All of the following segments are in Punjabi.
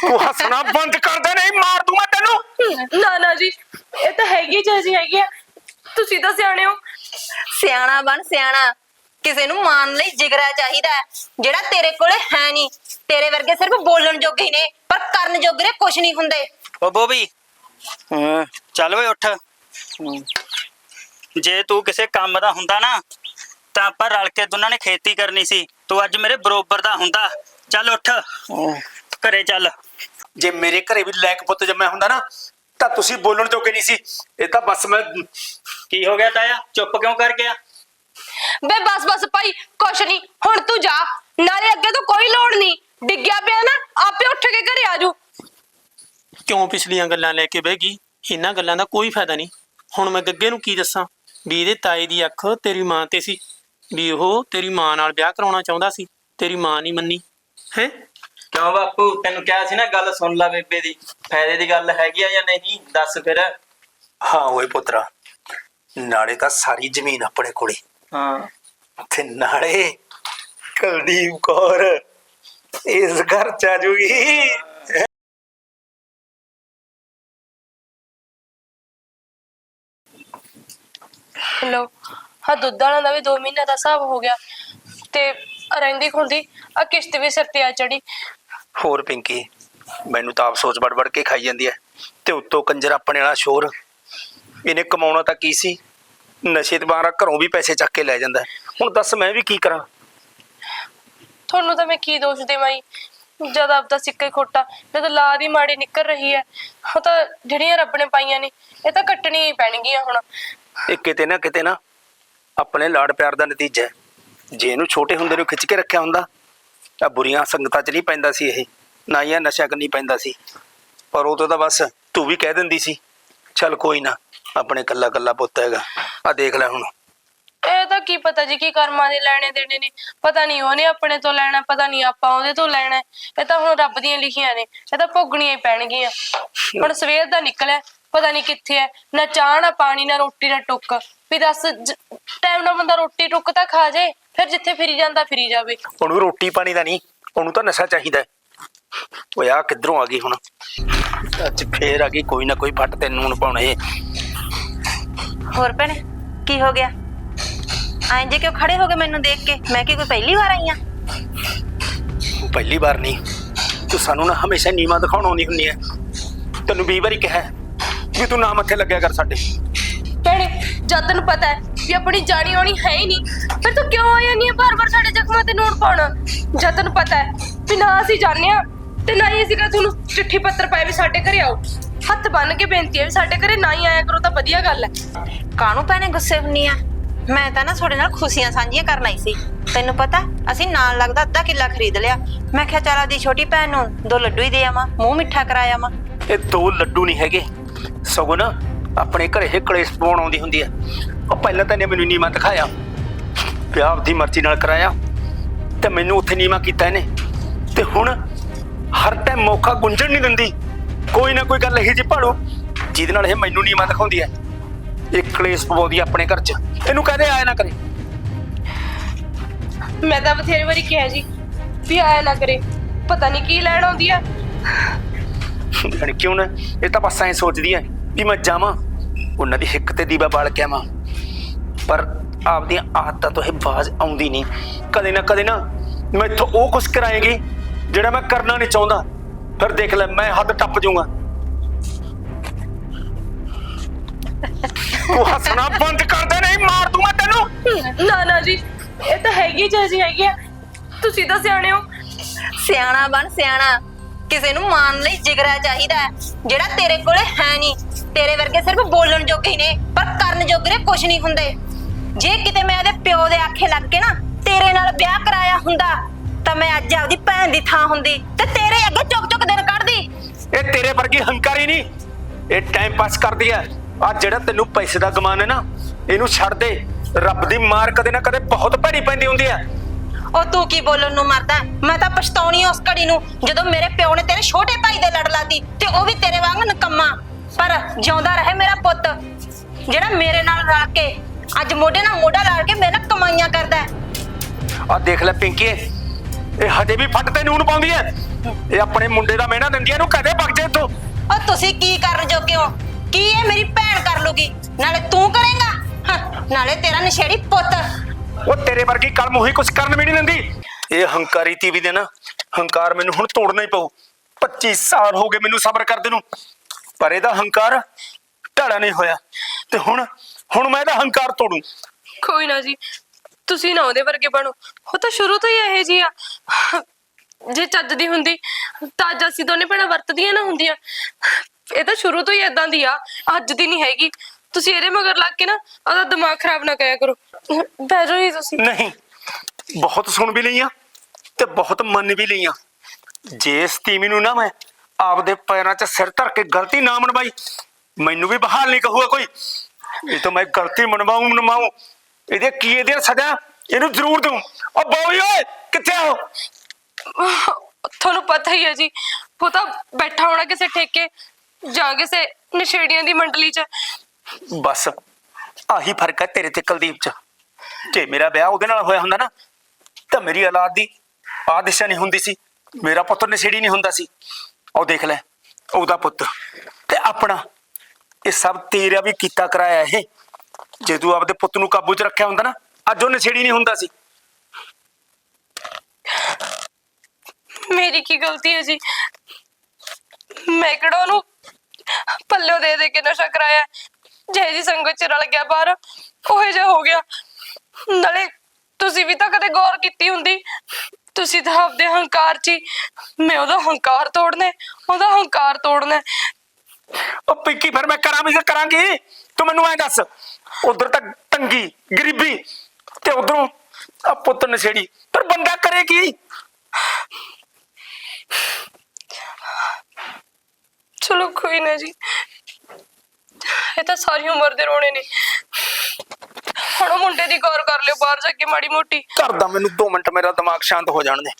ਤੂੰ ਹੱਸਣਾ ਬੰਦ ਕਰ ਦੇ ਨਹੀਂ ਮਾਰ ਦੂੰ ਮੈਂ ਤੈਨੂੰ। ਨਾ ਨਾ ਜੀ ਇਹ ਤਾਂ ਹੈਗੀ ਜੀ ਹੈਗੀ ਆ। ਤੁਸੀਂ ਤਾਂ ਸਿਆਣੇ ਹੋ। ਸਿਆਣਾ ਬਣ ਸਿਆਣਾ। ਕਿਸੇ ਨੂੰ ਮਾਰਨ ਲਈ ਜਿਗਰਾ ਚਾਹੀਦਾ ਹੈ, ਜਿਹੜਾ ਤੇਰੇ ਕੋਲੇ ਹੈ ਨਹੀਂ। ਤੇਰੇ ਵਰਗੇ ਸਿਰਫ ਬੋਲਣ ਜੋਗੇ ਹੀ ਨੇ ਪਰ ਕਰਨ ਜੋਗੇ ਕੁਝ ਨਹੀਂ ਹੁੰਦੇ। ਓ ਬੋਬੀ ਹਾਂ। ਚੱਲ ਓਏ ਉੱਠ। ਜੇ ਤੂੰ ਕਿਸੇ ਕੰਮ ਦਾ ਹੁੰਦਾ ਨਾ ਤਾਂ ਆਪਾਂ ਰਲ ਕੇ ਦੋਨਾਂ ਨੇ ਖੇਤੀ ਕਰਨੀ ਸੀ। ਤੂੰ ਅੱਜ ਮੇਰੇ ਬਰੋਬਰ ਦਾ ਹੁੰਦਾ। ਚੱਲ ਉੱਠ। ਘਰੇ ਚੱਲ। ਜੇ ਮੇਰੇ ਘਰੇ ਵੀ ਲੈਕ ਪੁੱਤ ਜੰਮਿਆ ਹੁੰਦਾ ਨਾ ਤਾਂ ਤੁਸੀਂ ਬੋਲਣ ਜੋਗੇ ਨਹੀਂ ਸੀ। ਇਹ ਤਾਂ ਬਸ ਮੈਂ ਕੀ ਹੋ ਗਿਆ ਤਾਇਆ? ਚੁੱਪ ਕਿਉਂ ਕਰ ਗਿਆ? ਬੇ ਬਸ ਬਸ ਭਾਈ ਕੁਛ ਨਹੀਂ। ਹੁਣ ਤੂੰ ਜਾ। ਨਾਲੇ ਅੱਗੇ ਤੋਂ ਕੋਈ ਲੋੜ ਨਹੀਂ। ਡਿੱਗਿਆ ਪਿਆ ਨਾ ਆਪੇ ਉੱਠ ਕੇ ਘਰੇ ਆਜੂ ਕਿਉਂ ਪਿਛਲੀਆਂ ਗੱਲਾਂ ਲੈ ਕੇ ਬਹਿ ਗਈ? ਇਹਨਾਂ ਗੱਲਾਂ ਦਾ ਕੋਈ ਫਾਇਦਾ ਨਹੀਂ। ਹੁਣ ਮੈਂ ਗੱਗੇ ਨੂੰ ਕੀ ਦੱਸਾਂ? ਵੀ ਇਹਦੇ ਤਾਏ ਦੀ ਅੱਖ ਤੇਰੀ ਮਾਂ ਤੇ ਸੀ। ਵੀ ਉਹ ਤੇਰੀ ਮਾਂ ਨਾਲ ਵਿਆਹ ਕਰਾਉਣਾ ਚਾਹੁੰਦਾ ਸੀ। ਤੇਰੀ ਮਾਂ ਨਹੀਂ ਮੰਨੀ। ਹੈ? ਕਿਉਂ ਬਾਪੂ? ਤੈਨੂੰ ਕਿਹਾ ਸੀ ਨਾ ਗੱਲ ਸੁਣ ਲੈ ਬੇਬੇ ਦੀ। ਫਾਇਦੇ ਦੀ ਗੱਲ ਹੈਗੀ ਆ ਜਾਂ ਨਹੀਂ? ਦੱਸ ਫਿਰ। ਹਾਂ ਓਏ ਪੁੱਤਰਾ। ਨਾਲੇ ਤਾਂ ਸਾਰੀ ਜ਼ਮੀਨ ਆਪਣੇ ਕੋਲੇ। ਹਾਂ। ਤੇ ਨਾਲੇ ਕੁਲਦੀਪ ਕੌਰ ਇਸ ਘਰ ਚ ਆ ਜੂਗੀ। ਲੋ ਹਾਂ ਦੁੱਧ ਵਾਲਾ ਦਾ ਵੀ 2 ਮਹੀਨੇ ਦਾ ਹਿਸਾਬ ਹੋ ਗਿਆ। ਤੇ ਰਹਿੰਦੀ ਖੁੰਦੀ ਆ ਕਿਸ਼ਤ ਵੀ ਸਿਰ ਤੇ ਆ ਚੜੀ। ਹੋਰ ਪਿੰਕੀ ਮੈਨੂੰ ਤਾਂ ਆਪ ਸੋਚ ਬੜ ਕੇ ਖਾਈ ਜਾਂਦੀ ਐ। ਤੇ ਉੱਤੋਂ ਕੰਜਰ ਆਪਣੇ ਵਾਲਾ ਸ਼ੋਰ ਇਹਨੇ ਕਮਾਉਣਾ ਤਾਂ ਕੀ ਸੀ? ਨਸ਼ੇ ਤੇ ਬਾਹਰ ਘਰੋਂ ਵੀ ਪੈਸੇ ਚੱਕ ਕੇ ਲੈ ਜਾਂਦਾ ਹੈ। ਹੁਣ ਦੱਸ ਮੈਂ ਵੀ ਕੀ ਕਰਾਂ? ਤੁਹਾਨੂੰ ਤਾਂ ਮੈਂ ਕੀ ਦੋਸ਼ ਦੇਵਾਂ ਜੀ? ਜਦ ਆਪਦਾ ਸਿੱਕਾ ਹੀ ਖੋਟਾ ਜਦ ਲਾਦ ਹੀ ਮਾੜੀ ਨਿਕਲ ਰਹੀ ਹੈ ਉਹ ਤਾਂ ਜਿਹੜੀਆਂ ਰੱਬ ਨੇ ਪਾਈਆਂ ਨੇ ਇਹ ਤਾਂ ਕੱਟਣੀਆਂ ਹੀ ਪੈਣਗੀਆਂ ਹੁਣ। ਇਹ ਕਿਤੇ ਨਾ ਕਿਤੇ ਨਾ ਆਪਣੇ ਲਾੜ ਪਿਆਰ ਦਾ ਨਤੀਜਾ ਹੈ ਜੇ ਇਹਨੂੰ ਛੋਟੇ ਹੁੰਦੇ ਨੂੰ ਖਿੱਚ ਕੇ ਰੱਖਿਆ ਹੁੰਦਾ ਤਾਂ ਬੁਰੀਆਂ ਸੰਗਤਾਂ 'ਚ ਨਹੀਂ ਪੈਂਦਾ ਸੀ ਇਹ, ਨਾ ਹੀ ਇਹ ਨਸ਼ਾ ਕਰਨੀ ਪੈਂਦਾ ਸੀ। ਪਰ ਉਹ ਤਾਂ ਬਸ ਤੂੰ ਵੀ ਕਹਿ ਦਿੰਦੀ ਸੀ, ਚੱਲ ਕੋਈ ਨਾ, ਆਪਣੇ ਕੱਲਾ ਕੱਲਾ ਪੁੱਤ ਹੈਗਾ ਆ ਦੇਖ ਲੈ ਹੁਣ। ਇਹ ਤਾਂ ਕੀ ਪਤਾ ਜੀ, ਕੀ ਕਰਮਾਂ ਦੇ ਲੈਣੇ ਦੇਣੇ ਨੇ, ਪਤਾ ਨਹੀਂ ਉਹਨੇ ਆਪਣੇ ਤੋਂ ਲੈਣਾ, ਪਤਾ ਨਹੀਂ ਆਪਾਂ ਉਹਦੇ ਤੋਂ ਲੈਣਾ, ਇਹ ਤਾਂ ਹੁਣ ਰੱਬ ਦੀਆਂ ਲਿਖੀਆਂ ਨੇ, ਇਹ ਤਾਂ ਭੋਗਣੀਆਂ ਹੀ ਪੈਣਗੀਆਂ। ਹੁਣ ਸਵੇਰ ਦਾ ਨਿਕਲਿਆ, ਪਤਾ ਨਹੀਂ ਕਿੱਥੇ ਹੈ, ਨਾ ਚਾਹ, ਨਾ ਪਾਣੀ, ਨਾ ਰੋਟੀ, ਨਾ ਟੁੱਕ। ਵੀ ਦੱਸ ਟਾਈਮ ਨਾਲ ਬੰਦਾ ਰੋਟੀ, ਟੁੱਕ ਤਾਂ ਖਾ ਜੇ। ਫਿਰ ਜਿੱਥੇ ਫਿਰੀ ਜਾਂਦਾ ਫਿਰੀ ਜਾਵੇ। ਉਹਨੂੰ ਰੋਟੀ ਪਾਣੀ ਦਾ ਨਹੀਂ ਉਹਨੂੰ ਤਾਂ ਨਸ਼ਾ ਚਾਹੀਦਾ ਹੈ। ਓਏ ਆ ਕਿੱਧਰੋਂ ਆ ਗਈ ਹੁਣ? ਅੱਜ ਫੇਰ ਆ ਗਈ ਕੋਈ ਨਾ ਕੋਈ ਫੱਟ ਤੈਨੂੰ ਹੁਣ ਪਾਉਣੇ। ਹੋਰ ਭੈਣੇ ਕੀ ਹੋ ਗਿਆ? ਐਂ ਜੇ ਕਿਉਂ ਖੜੇ ਹੋ ਗਏ ਮੈਨੂੰ ਦੇਖ ਕੇ? ਮੈਂ ਕੀ ਕੋਈ ਪਹਿਲੀ ਵਾਰ ਆਈ ਆ? ਪਹਿਲੀ ਵਾਰ ਨਹੀਂ। ਤੂੰ ਸਾਨੂੰ ਨਾ ਹਮੇਸ਼ਾ ਨੀਵਾ ਦਿਖਾਉਣ ਆਉਂਦੀ ਹੁੰਨੀ ਐ ਤੈਨੂੰ 20 ਵਾਰੀ ਕਿਹਾ ਹੈ ਵੀ ਤੂੰ ਨਾ ਮੱਥੇ ਲੱਗਿਆ ਕਰ ਸਾਡੇ। ਭੈਣੇ ਜਦ ਤੈਨੂੰ ਪਤਾ ਹੈ ਵੀ ਆਪਣੀ ਜਾਣੀ ਆਉਣੀ ਹੈ ਹੀ ਨਹੀਂ ਫਿਰ ਤੂੰ ਕਿਉਂ ਆ ਜਾਂਦੀ ਹੈ ਬਾਰ-ਬਾਰ ਸਾਡੇ ਜ਼ਖਮਾਂ ਤੇ ਨੂਣ ਪਾਉਣਾ? ਜਦ ਤੈਨੂੰ ਪਤਾ ਹੈ ਵੀ ਨਾ ਅਸੀਂ ਜਾਣਦੇ ਹਾਂ ਤੇ ਨਾ ਹੀ ਅਸੀਂ ਕਿ ਤੁਹਾਨੂੰ ਚਿੱਠੀ ਪੱਤਰ ਪਾਏ ਵੀ ਸਾਡੇ ਘਰੇ ਆਓ। ਹੱਥ ਬੰਨ ਕੇ ਬੇਨਤੀ ਹੈ ਵੀ ਸਾਡੇ ਘਰੇ ਨਾ ਹੀ ਆਇਆ ਕਰੋ ਤਾਂ ਵਧੀਆ ਗੱਲ ਹੈ। ਕਾਹਨੂੰ ਭੈਣੇ ਗੁੱਸੇ ਹੁੰਨੀ ਆ? ਮੈਂ ਤਾਂ ਨਾ ਤੁਹਾਡੇ ਨਾਲ ਖੁਸ਼ੀਆਂ ਸਾਂਝੀਆਂ ਕਰਨ ਆਈ ਸੀ। ਤੈਨੂੰ ਪਤਾ ਅਸੀਂ ਨਾਲ ਲੱਗਦਾ ਅੱਧਾ ਕਿੱਲਾ ਖਰੀਦ ਲਿਆ। ਮੈਂ ਕਿਹਾ ਚੱਲ ਆਦੀ ਛੋਟੀ ਭੈਣ ਨੂੰ ਦੋ ਲੱਡੂ ਹੀ ਦੇ ਆਵਾਂ ਮੂੰਹ ਮਿੱਠਾ ਕਰਾਇਆ ਆਵਾਂ ਇਹ ਦੋ ਲੱਡੂ ਨਹੀਂ ਹੈਗੇ। ਸਗੋਂ ਨਾ ਆਪਣੇ ਘਰੇ ਕਲੇਸ਼ ਪਾਉਣ ਆਉਂਦੀ ਹੁੰਦੀ ਐ ਉਹ ਪਹਿਲਾਂ ਤਾਂ ਇਹਨੇ ਮੈਨੂੰ ਨੀਵਾ ਦਿਖਾਇਆ। ਵਿਆਹ ਆਪਦੀ ਮਰਜ਼ੀ ਨਾਲ ਕਰਾਇਆ। ਤੇ ਮੈਨੂੰ ਉੱਥੇ ਨੀਵਾ ਕੀਤਾ ਇਹਨੇ। ਤੇ ਹੁਣ ਹਰ ਟਾਈਮ ਮੌਕਾ ਗੁੰਝਣ ਨਹੀਂ ਦਿੰਦੀ। ਕੋਈ ਨਾ ਕੋਈ ਗੱਲ ਇਹੀ ਜਿਹੀ ਭਾੜੋ ਜਿਹਦੇ ਨਾਲ ਇਹ ਮੈਨੂੰ ਨੀਵਾ ਦਿਖਾਉਂਦੀ ਐ ਇਹ ਕਲੇਸ਼ ਪਵਾਉਂਦੀ ਆਪਣੇ ਘਰ 'ਚ। ਇਹਨੂੰ ਕਹਦੇ ਆਇਆ ਨਾ ਕਰੇ। ਮੈਂ ਤਾਂ ਬਥੇਰੇ ਵਾਰੀ ਕਿਹਾ ਜੀ ਵੀ ਆਇਆ ਨਾ ਕਰੇ। ਪਤਾ ਨਹੀਂ ਕੀ ਲੈਣ ਆਉਂਦੀ ਆ। ਕਿਉਂ ਨਾ? ਇਹ ਤਾਂ ਬਸ ਐਂ ਸੋਚਦੀ ਐ ਵੀ ਮੈਂ ਜਾਵਾਂ। ਉਹਨਾਂ ਦੀ ਹਿੱਕ ਤੇ ਦੀਵਾ ਬਾਲ ਕੇ ਆਵਾਂ। ਪਰ ਆਪਦੀਆਂ ਆਦਤਾਂ ਤੋਂ ਇਹ ਬਾਜ਼ ਆਉਂਦੀ ਨਹੀਂ। ਕਦੇ ਨਾ ਕਦੇ ਨਾ ਮੈਥੋਂ ਉਹ ਕੁਛ ਕਰਾਏਗੀ ਜਿਹੜਾ ਮੈਂ ਕਰਨਾ ਨਹੀਂ ਚਾਹੁੰਦਾ। ਫਿਰ ਦੇਖ ਲੈ ਮੈਂ ਹੱਦ ਟੱਪ ਜਾਊਂਗਾ। ਤੂੰ ਹੱਸਣਾ ਬੰਦ ਕਰ ਦੇ ਨਹੀਂ ਮਾਰ ਦੂੰ ਮੈਂ ਤੈਨੂੰ। ਨਾ ਨਾ ਜੀ ਇਹ ਤਾਂ ਹੈਗੀ ਜੀ ਹੈਗੀ ਆ। ਤੁਸੀਂ ਤਾਂ ਸਿਆਣੇ ਹੋ। ਸਿਆਣਾ ਬਣ ਸਿਆਣਾ। ਕਿਸੇ ਨੂੰ ਮਾਰਨ ਲਈ ਜਿਗਰਾ ਚਾਹੀਦਾ ਹੈ, ਜਿਹੜਾ ਤੇਰੇ ਕੋਲੇ ਹੈ ਨਹੀਂ। ਤੇਰੇ ਵਰਗੇ ਸਿਰਫ ਬੋਲਣ ਜੋਗੇ ਹੀ ਨੇ ਪਰ ਕਰਨ ਜੋਗੇ ਕੁਝ ਨਹੀਂ ਹੁੰਦੇ। ਜੇ ਕਿਤੇ ਮੈਂ ਇਹਦੇ ਪਿਓ ਦੇ ਆਖੇ ਲੱਗ ਕੇ ਨਾ ਤੇਰੇ ਨਾਲ ਵਿਆਹ ਕਰਾਇਆ ਹੁੰਦਾ ਤਾਂ ਮੈਂ ਅੱਜ ਆਪਦੀ ਭੈਣ ਦੀ ਥਾਂ ਹੁੰਦੀ ਤੇ ਤੇਰੇ ਅੱਗੇ ਚੁੱਕ ਚੁੱਕ ਦਿਨ ਕੱਢਦੀ। ਇਹ ਤੇਰੇ ਵਰਗੀ ਹੰਕਾਰੀ ਨਹੀਂ। ਇਹ ਟਾਈਮ ਪਾਸ ਕਰਦੀ ਐ ਆ ਜਿਹੜਾ ਤੈਨੂੰ ਪੈਸੇ ਦਾ ਗਮਾਨ ਹੈ ਨਾ ਇਹਨੂੰ ਛੱਡ ਦੇ। ਰੱਬ ਦੀ ਮਾਰ ਕਦੇ ਨਾ ਕਦੇ ਬਹੁਤ ਭੈੜੀ ਪੈਂਦੀ ਹੁੰਦੀ ਐ ਉਹ ਤੂੰ ਕੀ ਬੋਲਣ ਨੂੰ ਮਰਦਾ ਮੈਂ ਤਾਂ ਪਛਤਾਉਣੀ ਆ ਉਸ ਘੜੀ ਨੂੰ। ਜਦੋਂ ਮੇਰੇ ਪਿਓ ਨੇ ਤੇਰੇ ਛੋਟੇ ਭਾਈ ਦੇ ਲੜ ਲਾਤੀ ਤੇ ਉਹ ਵੀ ਤੇਰੇ ਵਾਂਗ ਨਕੰਮਾ। ਪਰ ਜਿਉਂਦਾ ਰਹੇ ਮੇਰਾ ਪੁੱਤ ਜਿਹੜਾ ਮੇਰੇ ਨਾਲ ਰਲ ਕੇ ਅੱਜ ਮੋਢੇ ਨਾਲ ਮੋਢਾ ਲਾ ਕੇ ਮੇਰੇ ਨਾਲ ਕਮਾਈਆਂ ਕਰਦਾ ਹੈ। ਆ ਦੇਖ ਲੈ ਪਿੰਕੀ ਇਹ ਹਜੇ ਵੀ ਫੱਟ ਤੇ ਨੂਨ ਪਾਉਂਦੀ ਐ ਇਹ ਆਪਣੇ ਮੁੰਡੇ ਦਾ ਮਿਹਣਾ ਦਿੰਦੀ ਐ ਇਹਨੂੰ ਕਦੇ ਵਗ ਜੇ ਇੱਥੋਂ। ਉਹ ਤੁਸੀਂ ਕੀ ਕਰਨ ਜੋਗੇ ਹੋ? ਕੀ ਇਹ ਮੇਰੀ ਭੈਣ ਕਰ ਲੂਗੀ? ਨਾਲੇ ਤੂੰ ਕਰੇਂਗਾ? ਨਾਲੇ ਤੇਰਾ ਨਸ਼ੇੜੀ ਪੁੱਤ। ਉਹ ਤੇਰੇ ਵਰਗੀ ਕਲਮ ਉਹੀ ਕੁਛ ਕਰਨ ਵੀ ਨਹੀਂ ਦਿੰਦੀ। ਇਹ ਹੰਕਾਰੀ ਟੀਵੀ ਦੇ ਨਾ, ਹੰਕਾਰ ਮੈਨੂੰ ਹੁਣ ਤੋੜਨਾ ਹੀ ਪਊ। 25 ਸਾਲ ਹੋ ਗਏ ਮੈਨੂੰ ਸਬਰ ਕਰਦੇ ਨੂੰ। ਪਰ ਇਹਦਾ ਹੰਕਾਰ ਢੜਾ ਨਹੀਂ ਹੋਇਆ। ਤੇ ਹੁਣ ਹੁਣ ਮੈਂ ਇਹਦਾ ਹੰਕਾਰ ਤੋੜੂ। ਕੋਈ ਨਾ ਜੀ, ਤੁਸੀਂ ਨਾ ਉਹਦੇ ਵਰਗੇ ਬਣੋ। ਉਹ ਤਾਂ ਸ਼ੁਰੂ ਤੋਂ ਹੀ ਇਹੋ ਜੀ ਆ। ਜੇ ਚੱਜ ਦੀ ਹੁੰਦੀ, ਤਾਂ ਅੱਜ ਅਸੀਂ ਦੋਨੇ ਭੈਣਾਂ ਵਰਤਦੀਆਂ ਨਾ ਹੁੰਦੀਆਂ। ਇਹ ਤਾਂ ਸ਼ੁਰੂ ਤੋਂ ਹੀ ਇਦਾਂ ਦੀ ਆ। ਅੱਜ ਦੀ ਨਹੀਂ ਹੈਗੀ। ਤੁਸੀਂ ਇਹਦੇ ਮਗਰ ਲੱਗ ਕੇ ਨਾ ਉਹਦਾ ਦਿਮਾਗ ਖਰਾਬ ਨਾ ਕਰਿਆ ਕਰੋ। ਬਹਿ ਜਾਓ ਜੀ ਤੁਸੀਂ। ਨਹੀਂ ਬਹੁਤ ਸੁਣ ਵੀ ਲਈਆਂ ਤੇ ਬਹੁਤ ਮੰਨ ਵੀ ਲਈਆਂ। ਜੇ ਇਸ ਤੀਮੀ ਨੂੰ ਨਾ ਮੈਂ ਆਪਦੇ ਪੈਰਾਂ 'ਚ ਸਿਰ ਧਰ ਕੇ ਗਲਤੀ ਨਾ ਮਨਵਾਈ ਮੈਨੂੰ ਵੀ ਬਹਾਲ ਨਹੀਂ ਕਹੂਗਾ ਕੋਈ। ਇਹ ਤਾਂ ਮੈਂ ਗਲਤੀ ਮਨਵਾਉਂ ਮਨਵਾਉਂ। ਇਹਦੇ ਕੀ ਇਹਦੇ ਸਜ਼ਾ? ਇਹਨੂੰ ਜ਼ਰੂਰ ਦਊਂ। ਓ ਬੋਈ ਓਏ ਕਿੱਥੇ ਉਹ? ਤੁਹਾਨੂੰ ਪਤਾ ਹੀ ਹੈ ਜੀ ਉਹ ਤਾਂ ਬੈਠਾ ਹੋਣਾ ਕਿਸੇ ਠੇਕੇ ਜਾਂ ਕਿਸੇ ਨਸ਼ੇੜੀਆਂ ਦੀ ਮੰਡਲੀ 'ਚ। ਬਸ। ਆਹੀ ਫ਼ਰਕ ਹੈ ਤੇਰੇ ਤੇ ਕੁਲਦੀਪ 'ਚ। ਜੇ ਮੇਰਾ ਵਿਆਹ ਉਹਦੇ ਨਾਲ ਹੋਇਆ ਹੁੰਦਾ ਨਾ, ਤਾਂ ਮੇਰੀ ਔਲਾਦ ਦੀ ਆਹ ਦਿਸ਼ਾ ਨਹੀਂ ਹੁੰਦੀ ਸੀ। ਮੇਰਾ ਪੁੱਤ ਨਸ਼ੇੜੀ ਨਹੀਂ ਹੁੰਦਾ ਸੀ। ਉਹ ਦੇਖ ਲੈ, ਉਹਦਾ ਪੁੱਤ ਤੇ ਆਪਣਾ, ਇਹ ਸਭ ਤੇਰਾ ਵੀ ਕੀਤਾ ਕਰਾਇਆ ਇਹ। ਜੇ ਤੂੰ ਆਪਦੇ ਪੁੱਤ ਨੂੰ ਕਾਬੂ 'ਚ ਰੱਖਿਆ ਹੁੰਦਾ ਨਾ, ਅੱਜ ਉਹ ਨਸ਼ੇੜੀ ਨਹੀਂ ਹੁੰਦਾ ਸੀ। ਮੇਰੀ ਕੀ ਗਲਤੀ ਹੈ ਜੀ? ਮੈਂ ਕਿਹੜਾ ਉਹਨੂੰ ਪੱਲੋ ਦੇ ਦੇ ਕੇ ਨਸ਼ਾ ਕਰਾਇਆ? ਜੇ ਜੀ ਸੰਗਤ ਚ ਰਲ ਗਿਆ ਬਾਹਰ ਉਹ ਜਿਹਾ ਹੋ ਗਿਆ। ਨਾਲੇ ਤੁਸੀਂ ਵੀ ਤਾਂ ਕਦੇ ਗੌਰ ਕੀਤੀ ਹੁੰਦੀ ਤੁਸੀਂ ਤਾਂ ਆਪਦੇ ਹੰਕਾਰ 'ਚ ਹੀ ਮੈਂ ਉਹਦਾ ਹੰਕਾਰ ਤੋੜਨਾ ਉਹਦਾ ਹੰਕਾਰ ਤੋੜਨਾ। ਉਹ ਪਿੱਕੀ ਫਿਰ ਮੈਂ ਕਰਾਂ ਵੀ ਕੀ ਕਰਾਂਗੀ ਤੂੰ ਮੈਨੂੰ ਐ ਦੱਸ ਉਧਰ ਤੱਕ ਤੰਗੀ ਗਰੀਬੀ ਤੇ ਉਧਰੋਂ ਆ ਪੁੱਤ ਨਸ਼ੇੜੀ ਪਰ ਬੰਦਾ ਕਰੇ ਕੀ? ਚਲੋ ਕੋਈ ਨਾ ਜੀ। ਇਹ ਤਾਂ ਸਾਰੀ ਉਮਰ ਦੇ ਰੋਣੇ ਨੇ। ਹੁਣ ਉਹ ਮੁੰਡੇ ਦੀ ਗੌਰ ਕਰ ਲਿਓ ਬਾਹਰ ਜਾ ਕੇ ਮਾੜੀ ਮੋਟੀ। ਕਰਦਾ ਮੈਨੂੰ 2 ਮਿੰਟ ਮੇਰਾ ਦਿਮਾਗ ਸ਼ਾਂਤ ਹੋ ਜਾਣ ਦੇ।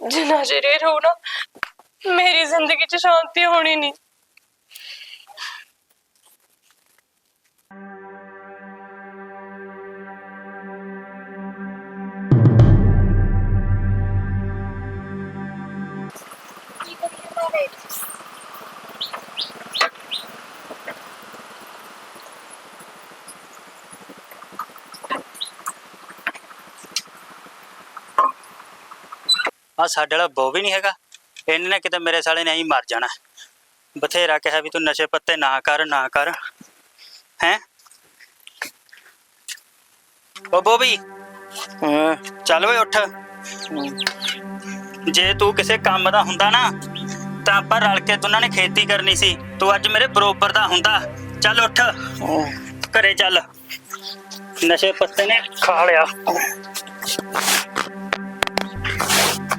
ਜਿੰਨਾ ਚਿਰ ਇਹ ਰਹੂ ਨਾ ਮੇਰੀ ਜ਼ਿੰਦਗੀ 'ਚ ਸ਼ਾਂਤੀ ਹੋਣੀ ਨਹੀਂ। ਆ ਸਾਡੇ ਵਾਲਾ ਬੋ ਵੀ ਨਹੀਂ ਹੈਗਾ। ਇਹਨੇ ਨੇ ਕਿਤੇ ਮੇਰੇ ਸਾਲੇ ਨੇ ਐਂ ਹੀ ਮਰ ਜਾਣਾ। ਬਥੇਰਾ ਕਿਹਾ ਵੀ ਤੂੰ ਨਸ਼ੇ ਪੱਤੇ ਨਾ ਕਰ ਨਾ ਕਰ। ਹੈ? ਓ ਬੋਬੀ ਚੱਲ ਓਏ ਉੱਠ। ਜੇ ਤੂੰ ਕਿਸੇ ਕੰਮ ਦਾ ਹੁੰਦਾ ਨਾ ਤਾਂ ਆਪਾਂ ਰਲ ਕੇ ਦੋਨਾਂ ਨੇ ਖੇਤੀ ਕਰਨੀ ਸੀ। ਤੂੰ ਅੱਜ ਮੇਰੇ ਬਰੋਬਰ ਦਾ ਹੁੰਦਾ। ਚੱਲ ਉੱਠ। ਘਰੇ ਚੱਲ। ਨਸ਼ੇ ਪੱਤੇ ਨੇ ਖਾ ਲਿਆ।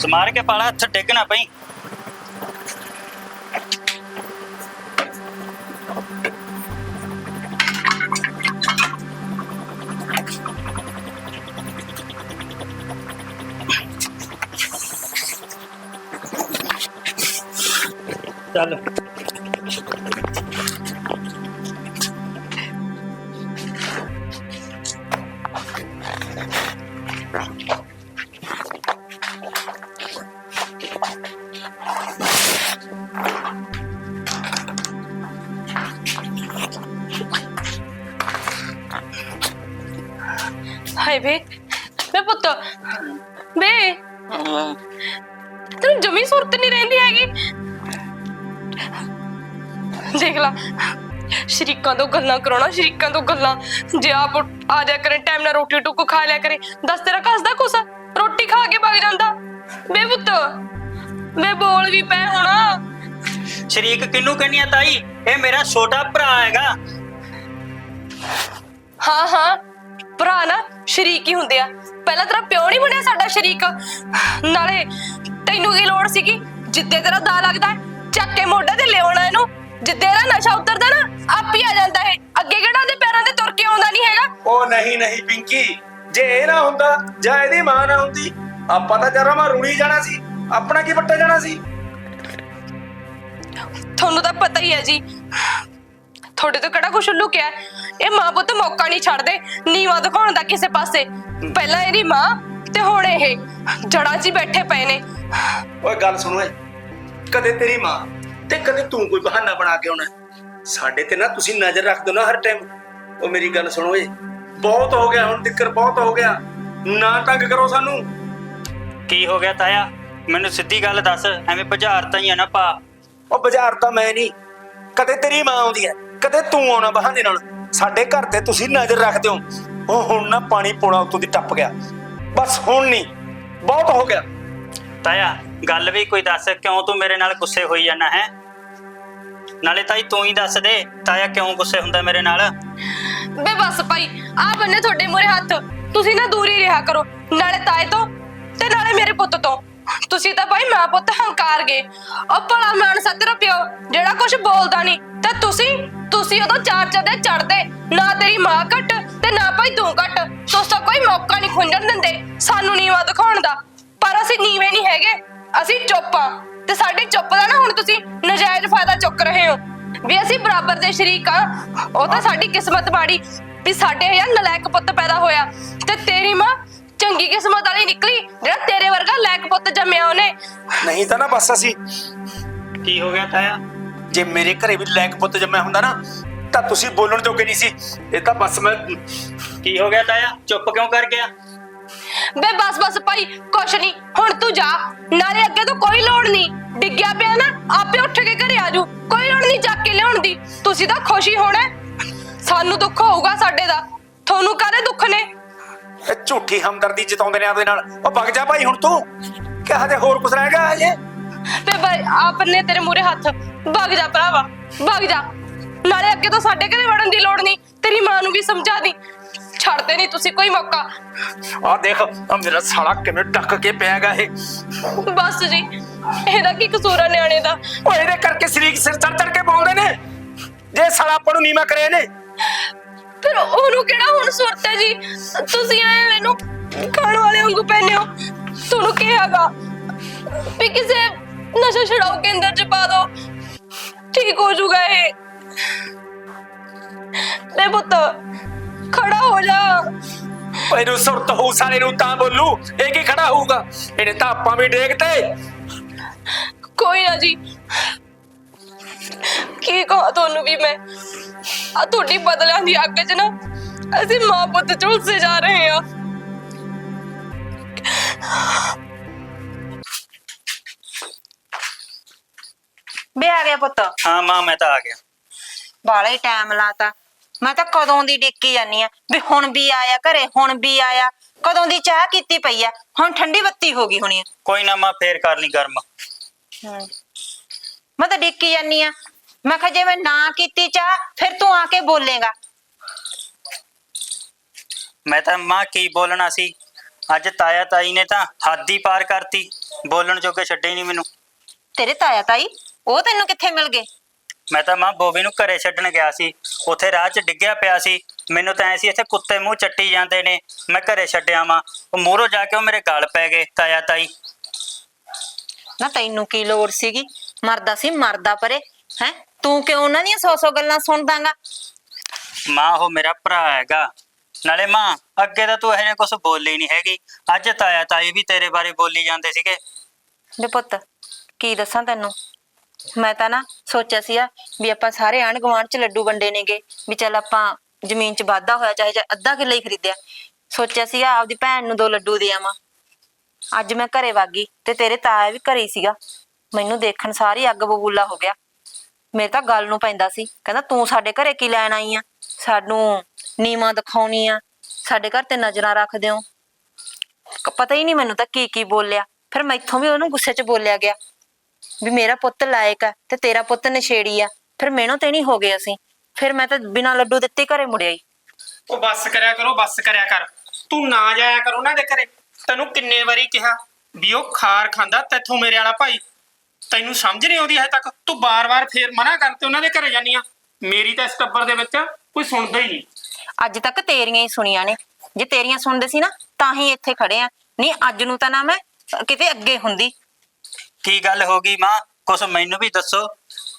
ਸਮਾਰ ਕੇ ਪਾਲਾ ਹੱਥ ਡਿੱਗ ਨਾ ਪਈ। ਚੱਲ। ਸ਼ਰੀਕਾਂ ਤੋਂ ਗੱਲਾਂ ਕਰਾਉਣਾ ਸ਼ਰੀਕਾਂ ਤੋਂ ਗੱਲਾਂ। ਜੇ ਆਪ ਆ ਜਾ ਕਰੇ ਟਾਈਮ ਨਾਲ ਰੋਟੀ ਟੁੱਕ ਖਾ ਲਿਆ ਕਰੇ। ਦੱਸ ਤੇਰਾ ਕੱਸਦਾ ਕੁਛ ਰੋਟੀ ਖਾ ਕੇ ਭੱਗ ਜਾਂਦਾ। ਵੇ ਪੁੱਤ ਵੇ ਬੋਲ ਵੀ ਪੈ ਹੁਣ। ਸ਼ਰੀਕ ਕਿਹਨੂੰ ਕਹਿੰਨੀ ਆ ਤਾਈ? ਇਹ ਮੇਰਾ ਛੋਟਾ ਭਰਾ ਹੈਗਾ। ਹਾਂ ਹਾਂ। ਭਰਾ ਨਾ ਸ਼ਰੀਕ ਹੀ ਹੁੰਦੇ ਆ। ਪਹਿਲਾਂ ਤੇਰਾ ਪਿਓ ਨਹੀਂ ਬਣਿਆ ਸਾਡਾ ਸ਼ਰੀਕ। ਨਾਲੇ ਤੈਨੂੰ ਕੀ ਲੋੜ ਸੀਗੀ? ਜਿੱਦੇ ਤੇਰਾ ਦਾ ਲੱਗਦਾ ਚੱਕ ਕੇ ਮੋਢੇ ਤੇ ਲਿਆਉਣਾ ਇਹਨੂੰ। ਜਿੱਦੇ ਇਹਦਾ ਨਸ਼ਾ ਉਤਰਦਾ ਨਾ ਆਪ ਹੀ ਆ ਜਾਂਦਾ ਹੈ ਅੱਗੇ ਕਿਹੜਾ ਉਹਦੇ ਪੈਰਾਂ ਤੇ ਤੁਰ ਕੇ ਆਉਂਦਾ ਨਹੀਂ ਹੈਗਾ? ਉਹ ਨਹੀਂ ਨਹੀਂ ਪਿੰਕੀ ਜੇ ਇਹ ਨਾ ਹੁੰਦਾ ਜਾਂ ਇਹਦੀ ਮਾਂ ਨਾ ਹੁੰਦੀ ਆਪਾਂ ਤਾਂ ਜਰਾ ਮਾ ਰੁੜੀ ਜਾਣਾ ਸੀ। ਆਪਣਾ ਕੀ ਵੱਟੇ ਜਾਣਾ ਸੀ? ਤੁਹਾਨੂੰ ਤਾਂ ਪਤਾ ਹੀ ਹੈ ਜੀ ਤੁਹਾਡੇ ਤੋਂ ਕਿਹੜਾ ਕੁਛ ਲੁਕਿਆ ਹੈ? ਇਹ ਮਾਂ ਪੁੱਤ ਮੌਕਾ ਨਹੀਂ ਛੱਡਦੇ ਨੀਵਾ ਦਿਖਾਉਣ ਦਾ ਕਿਸੇ ਪਾਸੇ। ਪਹਿਲਾਂ ਇਹਦੀ ਮਾਂ ਤੇ ਹੁਣ ਇਹ ਜੜਾਂ 'ਚ ਹੀ ਬੈਠੇ ਪਏ ਨੇ। ਓਏ ਗੱਲ ਸੁਣ ਕਦੇ ਤੇਰੀ ਮਾਂ ਤੇ ਕਦੇ ਤੂੰ ਕੋਈ ਬਹਾਨਾ ਬਣਾ ਕੇ ਆਉਣਾ। ਸਾਡੇ ਤੇ ਨਾ ਤੁਸੀਂ ਨਜ਼ਰ ਰੱਖ ਦੋ ਨਾ ਹਰ ਟਾਈਮ ਉਹ ਮੇਰੀ ਗੱਲ ਸੁਣੋ ਓਏ ਬਹੁਤ ਹੋ ਗਿਆ ਹੁਣ ਤਿੱਕਰ ਬਹੁਤ ਹੋ ਗਿਆ। ਨਾ ਤੰਗ ਕਰੋ ਸਾਨੂੰ। ਕੀ ਹੋ ਗਿਆ ਤਾਇਆ? ਮੈਨੂੰ ਸਿੱਧੀ ਗੱਲ ਦੱਸ ਐਵੇਂ ਬੁਝਾਰਤਾਂ ਹੀ ਆ ਨਾ ਪਾ। ਉਹ ਬਾਜ਼ਾਰ ਤਾਂ ਮੈਂ ਨਹੀਂ। ਕਦੇ ਤੇਰੀ ਮਾਂ ਆਉਂਦੀ ਹੈ ਕਦੇ ਤੂੰ ਆਉਣਾ ਬਹਾਨੇ ਨਾਲ। ਸਾਡੇ ਘਰ ਤੇ ਤੁਸੀਂ ਨਜ਼ਰ ਰੱਖਦੇ ਹੋ। ਉਹ ਹੁਣ ਨਾ ਪਾਣੀ ਪੋਣਾ ਉਤੋਂ ਦੀ ਟੱਪ ਗਿਆ। ਬਸ ਹੁਣ ਨਹੀਂ ਬਹੁਤ ਹੋ ਗਿਆ। ਤਾਇਆ, ਗੱਲ ਵੀ ਕੋਈ ਦੱਸ, ਕਿਉਂ ਤੂੰ ਮੇਰੇ ਨਾਲ ਗੁੱਸੇ ਹੋਈ ਜਾਂਦਾ ਹੈ? ਨਾਲੇ ਤਾਈ, ਤੂੰ ਹੀ ਦੱਸ ਦੇ, ਤਾਇਆ ਕਿਉਂ ਗੁੱਸੇ ਹੁੰਦਾ ਮੇਰੇ ਨਾਲ? ਬੇ ਬਸ ਭਾਈ ਆ ਬੰਨੇ ਤੁਹਾਡੇ ਮੂਰੇ ਹੱਥ। ਤੁਸੀਂ ਨਾ ਦੂਰੀ ਰਿਹਾ ਕਰੋ, ਨਾਲੇ ਤਾਏ ਤੋਂ ਤੇ ਨਾਲੇ ਮੇਰੇ ਪੁੱਤ ਤੋਂ। ਤੁਸੀਂ ਤਾਂ ਭਾਈ ਮਾਂ ਪੁੱਤ ਹੰਕਾਰ ਗਏ। ਉਹ ਭਲਾ ਮਾਨ ਸੱਤਰ ਪਿਓ, ਜਿਹੜਾ ਕੁਝ ਬੋਲਦਾ ਨਹੀਂ ਤੇ ਤੁਸੀਂ ਤੁਸੀਂ ਉਦੋਂ ਚਾਰ ਚਦੇ ਚੜਦੇ ਨਾ ਤੇਰੀ ਮਾਂ ਘਟ ਤੇ ਨਾ ਭਾਈ ਤੂੰ ਘਟ। ਤੁਸੀਂ ਤਾਂ ਕੋਈ ਮੌਕਾ ਨਹੀਂ ਖੁੰਝਣ ਦਿੰਦੇ, ਸਾਨੂੰ ਨੀਵਾ ਦਿਖਾਉਣ ਦਾ। ਪਰ ਅਸੀਂ ਨੀਵੇਂ ਨਹੀਂ ਹੈਗੇ। ਅਸੀਂ ਚੁੱਪ ਆ। ਤੇ ਸਾਡੀ ਚੁੱਪ ਦਾ ਨਾ ਹੁਣ ਤੁਸੀਂ ਨਜਾਇਜ਼ ਫਾਇਦਾ ਚੁੱਕ ਰਹੇ ਹੋ। ਵੀ ਅਸੀਂ ਬਰਾਬਰ ਦੇ ਸ਼ਰੀਕ ਆ। ਉਹ ਤਾਂ ਸਾਡੀ ਕਿਸਮਤ ਮਾੜੀ। ਵੀ ਸਾਡੇ ਯਾਰ ਨਲਾਇਕ ਪੁੱਤ ਪੈਦਾ ਹੋਇਆ। ਤੇ ਤੇਰੀ ਮਾਂ ਚੰਗੀ ਕਿਸਮਤ ਵਾਲੀ ਨਿਕਲੀ। ਜਿਹੜਾ ਤੇਰੇ ਵਰਗਾ ਲਾਇਕ ਪੁੱਤ ਜੰਮਿਆ ਉਹਨੇ। ਨਹੀਂ ਤਾਂ ਨਾ ਬਸ ਅਸੀਂ ਕੀ ਹੋ ਗਿਆ ਤਾਇਆ? ਜੇ ਮੇਰੇ ਘਰੇ ਵੀ ਲੈਕ ਪੁੱਤ ਜੰਮਿਆ ਹੁੰਦਾ ਨਾ ਤਾਂ ਤੁਸੀਂ ਬੋਲਣ ਜੋਗੇ ਨਹੀਂ ਸੀ। ਇਹ ਤਾਂ ਬਸ ਮੈਂ ਕੀ ਹੋ ਗਿਆ ਤਾਇਆ? ਚੁੱਪ ਕਿਉਂ ਕਰ ਗਿਆ? ਬੇ ਬਸ ਬਸ ਭਾਈ ਕੁਛ ਨਹੀਂ ਹੁਣ ਤੂੰ ਜਾ। ਨਾਲੇ ਅੱਗੇ ਤੋਂ ਕੋਈ ਲੋੜ ਨਹੀਂ ਡਿੱਗਿਆ ਪਿਆ ਨਾ ਆਪੇ ਉੱਠ ਕੇ ਘਰੇ ਆਜੂ ਕੋਈ ਲੋੜ ਨਹੀਂ ਚੱਕ ਕੇ ਲਿਆਉਣ ਦੀ। ਤੁਸੀਂ ਤਾਂ ਖੁਸ਼ੀ ਹੋਣਾ। ਸਾਨੂੰ ਦੁੱਖ ਹੋਊਗਾ ਸਾਡੇ ਦਾ। ਤੁਹਾਨੂੰ ਕਾਹਦੇ ਦੁੱਖ ਨੇ? ਇਹ ਝੂਠੀ ਹਮਦਰਦੀ ਜਤਾਉਂਦੇ ਨੇ ਆਪਦੇ ਨਾਲ। ਉਹ ਵਗ ਜਾ ਭਾਈ ਹੁਣ ਤੂੰ। ਕਿਹਾ ਹੋਰ ਕੁਛ ਰਹਿ ਗਿਆ ਹਜੇ? ਤੇ ਭਾਈ ਆਪਨੇ ਤੇਰੇ ਮੂਰੇ ਹੱਥ। ਭੱਗ ਜਾ ਭਰਾਵਾ ਭੱਗ ਜਾ। ਨਾਲੇ ਅੱਗੇ ਤੋਂ ਸਾਡੇ ਘਰੇ ਵੜਨ ਦੀ ਲੋੜ ਨਹੀਂ ਤੇਰੀ ਮਾਂ ਨੂੰ ਵੀ ਸਮਝਾ ਦੀ। ਛੱਡਦੇ ਨਹੀਂ ਤੁਸੀਂ ਕੋਈ ਮੌਕਾ? ਆਹ ਦੇਖ ਆ ਮੇਰਾ ਸਾਲਾ ਕਿਵੇਂ ਟੱਕ ਕੇ ਪਿਆ ਗਾ ਇਹ। ਬਸ ਜੀ ਇਹਦਾ ਕੀ ਕਸੂਰ ਆ ਨਿਆਣੇ ਦਾ? ਉਹ ਇਹਦੇ ਕਰਕੇ ਸਰੀਕ ਸਿਰ ਚੜ ਚੜ ਕੇ ਬੋਲਦੇ ਨੇ। ਜੇ ਸਾਲਾ ਆਪਾਂ ਨੂੰ ਨੀਵਾ ਕਰੇ ਨੇ ਫਿਰ ਉਹਨੂੰ ਕਿਹੜਾ ਹੁਣ ਸੁਰਤ ਹੈ ਜੀ? ਤੁਸੀਂ ਐ ਮੈਨੂੰ ਖਾਣ ਵਾਲੇ ਵਾਂਗੂ ਪੈਨੇ ਹੋ। ਤੁਹਾਨੂੰ ਕਿਹਾਗਾ ਵੀ ਕਿਸੇ ਨਸ਼ਾ ਛਡਾਓ ਕੇਂਦਰ ਚ ਪਾ ਦੋ। ਠੀਕ ਹੋ ਜਾਊਗਾ ਇਹ। ਲੈ ਪੁੱਤ ਖੜਾ ਹੋ ਜਾ। ਉਹ ਇਹਨੂੰ ਸੁਰਤ ਹੋਊ ਸਾਲੇ ਨੂੰ ਤਾਂ ਬੋਲੂ ਇਹ ਕੀ ਖੜਾ ਹੋਊਗਾ? ਇਹਨੇ ਤਾਂ ਆਪਾਂ ਵੀ ਡੇਗ ਤੇ ਕੋਈ ਨਾ ਜੀ। ਕੀ ਕਹਾਂ ਤੁਹਾਨੂੰ ਵੀ ਮੈਂ? ਆ ਤੁਹਾਡੀ ਬਦਲਿਆਂ ਦੀ ਅੱਗ 'ਚ ਨਾ ਅਸੀਂ ਮਾਂ ਪੁੱਤ ਝੁਲਸੇ ਜਾ ਰਹੇ ਆ ਬੇ ਆ ਗਿਆ ਪੁੱਤ। ਹਾਂ ਮਾਂ ਮੈਂ ਤਾਂ ਆ ਗਿਆ। ਬਾਲਾ ਹੀ ਟਾਈਮ ਲਾਤਾ। ਮੈਂ ਤਾਂ ਕਦੋਂ ਦੀ ਡਿੱਕੀ ਜਾਨੀ ਆ ਵੀ ਹੁਣ ਵੀ ਆਇਆ ਘਰੇ ਹੁਣ ਵੀ ਆਇਆ ਕਦੋਂ ਦੀ ਚਾਹ ਕੀਤੀ ਪਈ ਆ ਹੁਣ ਠੰਡੀ ਬੱਤੀ ਹੋ ਗਈ ਹੋਣੀ ਆ। ਕੋਈ ਨਾ ਮਾਂ ਫੇਰ ਕਰ ਲਈ ਗਰਮ। ਮੈਂ ਤਾਂ ਡਿੱਕੀ ਜਾਨੀ ਆ। ਮੈਂ ਕਿਹਾ ਜੇ ਮੈਂ ਨਾ ਕੀਤੀ ਚਾਹ ਫਿਰ ਤੂੰ ਆ ਕੇ ਬੋਲੇਗਾ। ਮੈਂ ਤਾਂ ਮਾਂ ਕੀ ਬੋਲਣਾ ਸੀ? ਅੱਜ ਤਾਇਆ ਤਾਈ ਨੇ ਤਾਂ ਹੱਦ ਹੀ ਪਾਰ ਕਰਤੀ ਬੋਲਣ ਜੋਗੇ ਛੱਡੇ ਨਹੀਂ ਮੈਨੂੰ। ਤੇਰੇ ਤਾਇਆ ਤਾਈ ਉਹ ਤੈਨੂੰ ਕਿੱਥੇ ਮਿਲ ਗਏ? ਮੈਂ ਤਾਂ ਮਾਂ ਬੋਬੀ ਨੂੰ ਘਰੇ ਛੱਡਣ ਗਿਆ ਸੀ। ਉੱਥੇ ਰਾਹ 'ਚ ਡਿੱਗਿਆ ਪਿਆ ਸੀ। ਮੈਨੂੰ ਤਾਂ ਐ ਸੀ ਇੱਥੇ ਕੁੱਤੇ ਮੂੰਹ ਚੱਟੀ ਜਾਂਦੇ ਨੇ। ਮੈਂ ਘਰੇ ਛੱਡਿਆ ਮਾਂ। ਉਹ ਮੂਹਰੋਂ ਜਾ ਕੇ ਉਹ ਮੇਰੇ ਗਲ ਪੈ ਗਏ ਤਾਇਆ ਤਾਈ। ਨਾ ਤੈਨੂੰ ਕੀ ਲੋੜ ਸੀਗੀ? ਮਰਦਾ ਸੀ ਮਰਦਾ ਪਰੇ। ਹੈ? ਤੂੰ ਕਿਉਂ ਉਹਨਾਂ ਦੀਆਂ ਸੌ ਸੌ ਗੱਲਾਂ ਸੁਣਦਾਗਾ? ਮਾਂ ਉਹ ਮੇਰਾ ਭਰਾ ਹੈਗਾ। ਨਾਲੇ ਮਾਂ ਅੱਗੇ ਤਾਂ ਤੂੰ ਇਹਨੇ ਕੁਝ ਬੋਲੀ ਨਹੀਂ ਹੈਗੀ। ਅੱਜ ਤਾਇਆ ਤਾਈ ਵੀ ਤੇਰੇ ਬਾਰੇ ਬੋਲੀ ਜਾਂਦੇ ਸੀਗੇ। ਵੇ ਪੁੱਤ ਕੀ ਦੱਸਾਂ ਤੈਨੂੰ? ਮੈਂ ਤਾਂ ਨਾ ਸੋਚਿਆ ਸੀਗਾ ਵੀ ਆਪਾਂ ਸਾਰੇ ਆਂਢ ਗੁਆਂਢ ਚ ਲੱਡੂ ਵੰਡੇ ਨੇਗੇ, ਵੀ ਚੱਲ ਆਪਾਂ ਜ਼ਮੀਨ ਚ ਵਾਧਾ ਹੋਇਆ ਚਾਹੇ ਜਾਂ ਅੱਧਾ ਕਿੱਲਾ ਹੀ ਖਰੀਦਿਆ। ਸੋਚਿਆ ਸੀ ਆਪਦੀ ਭੈਣ ਨੂੰ ਦੋ ਲੱਡੂ ਦੇ ਆਵਾਂ। ਅੱਜ ਮੈਂ ਘਰੇ ਵਾਗੀ ਤੇ ਤੇਰੇ ਤਾਇਆ ਵੀ ਘਰੇ ਹੀ ਸੀਗਾ। ਮੈਨੂੰ ਦੇਖਣ ਸਾਰੀ ਅੱਗ ਬਬੂਲਾ ਹੋ ਗਿਆ। ਮੇਰੇ ਤਾਂ ਗੱਲ ਨੂੰ ਪੈਂਦਾ ਸੀ, ਕਹਿੰਦਾ ਤੂੰ ਸਾਡੇ ਘਰੇ ਕੀ ਲੈਣ ਆਈ ਆ? ਸਾਨੂੰ ਨੀਮਾ ਦਿਖਾਉਣੀ ਆ। ਸਾਡੇ ਘਰ ਤੇ ਨਜ਼ਰਾਂ ਰੱਖਦੇ ਹੋ ਕ- ਪਤਾ ਹੀ ਨਹੀਂ ਮੈਨੂੰ ਤਾਂ ਕੀ ਕੀ ਬੋਲਿਆ। ਫਿਰ ਮੈਥੋਂ ਵੀ ਉਹਨੂੰ ਗੁੱਸੇ 'ਚ ਬੋਲਿਆ ਗਿਆ। ਵੀ ਮੇਰਾ ਪੁੱਤ ਲਾਇਕ ਆ ਤੇ ਤੇਰਾ ਪੁੱਤ ਨਸ਼ੇੜੀ ਆ ਫਿਰ ਮੈਨੂੰ ਤੇ ਨਹੀਂ ਹੋ ਗਏ ਅਸੀਂ। ਫਿਰ ਮੈਂ ਤਾਂ ਬਿਨਾਂ ਲੱਡੂ ਦਿੱਤੇ ਘਰੇ ਮੁੜਿਆ ਹੀ ਉਹ ਬੱਸ ਕਰਿਆ ਕਰੋ ਬੱਸ ਕਰਿਆ ਕਰ। ਤੂੰ ਨਾ ਜਾਇਆ ਕਰ ਉਹਨਾਂ ਦੇ ਘਰੇ। ਤੈਨੂੰ ਕਿੰਨੇ ਵਾਰੀ ਕਿਹਾ ਵੀ ਉਹ ਖਾਰ ਖਾਂਦਾ ਤੈਥੋਂ ਮੇਰੇ ਵਾਲਾ ਭਾਈ। ਤੈਨੂੰ ਸਮਝ ਨਹੀਂ ਆਉਂਦੀ ਹੈ ਤੱਕ। ਤੂੰ ਬਾਰ-ਬਾਰ ਫੇਰ ਮਨਾ ਕਰਤੇ ਉਹਨਾਂ ਦੇ ਘਰੇ ਜਾਨੀ ਆ। ਮੇਰੀ ਤਾਂ ਇਸ ਟੱਬਰ ਦੇ ਵਿੱਚ ਕੋਈ ਸੁਣਦਾ ਹੀ ਨਹੀਂ। ਅੱਜ ਤੱਕ ਤੇਰੀਆਂ ਹੀ ਸੁਣੀਆਂ ਨੇ। ਜੇ ਤੇਰੀਆਂ ਸੁਣਦੇ ਸੀ ਨਾ ਤਾਂ ਹੀ ਇੱਥੇ ਖੜੇ ਆ। ਨਹੀਂ ਅੱਜ ਨੂੰ ਤਾਂ ਨਾ ਮੈਂ ਕਿਤੇ ਅੱਗੇ ਹੁੰਦੀ। ਕੀ ਗੱਲ ਹੋ ਗਈ ਮਾਂ? ਕੁਛ ਮੈਨੂੰ ਵੀ ਦੱਸੋ।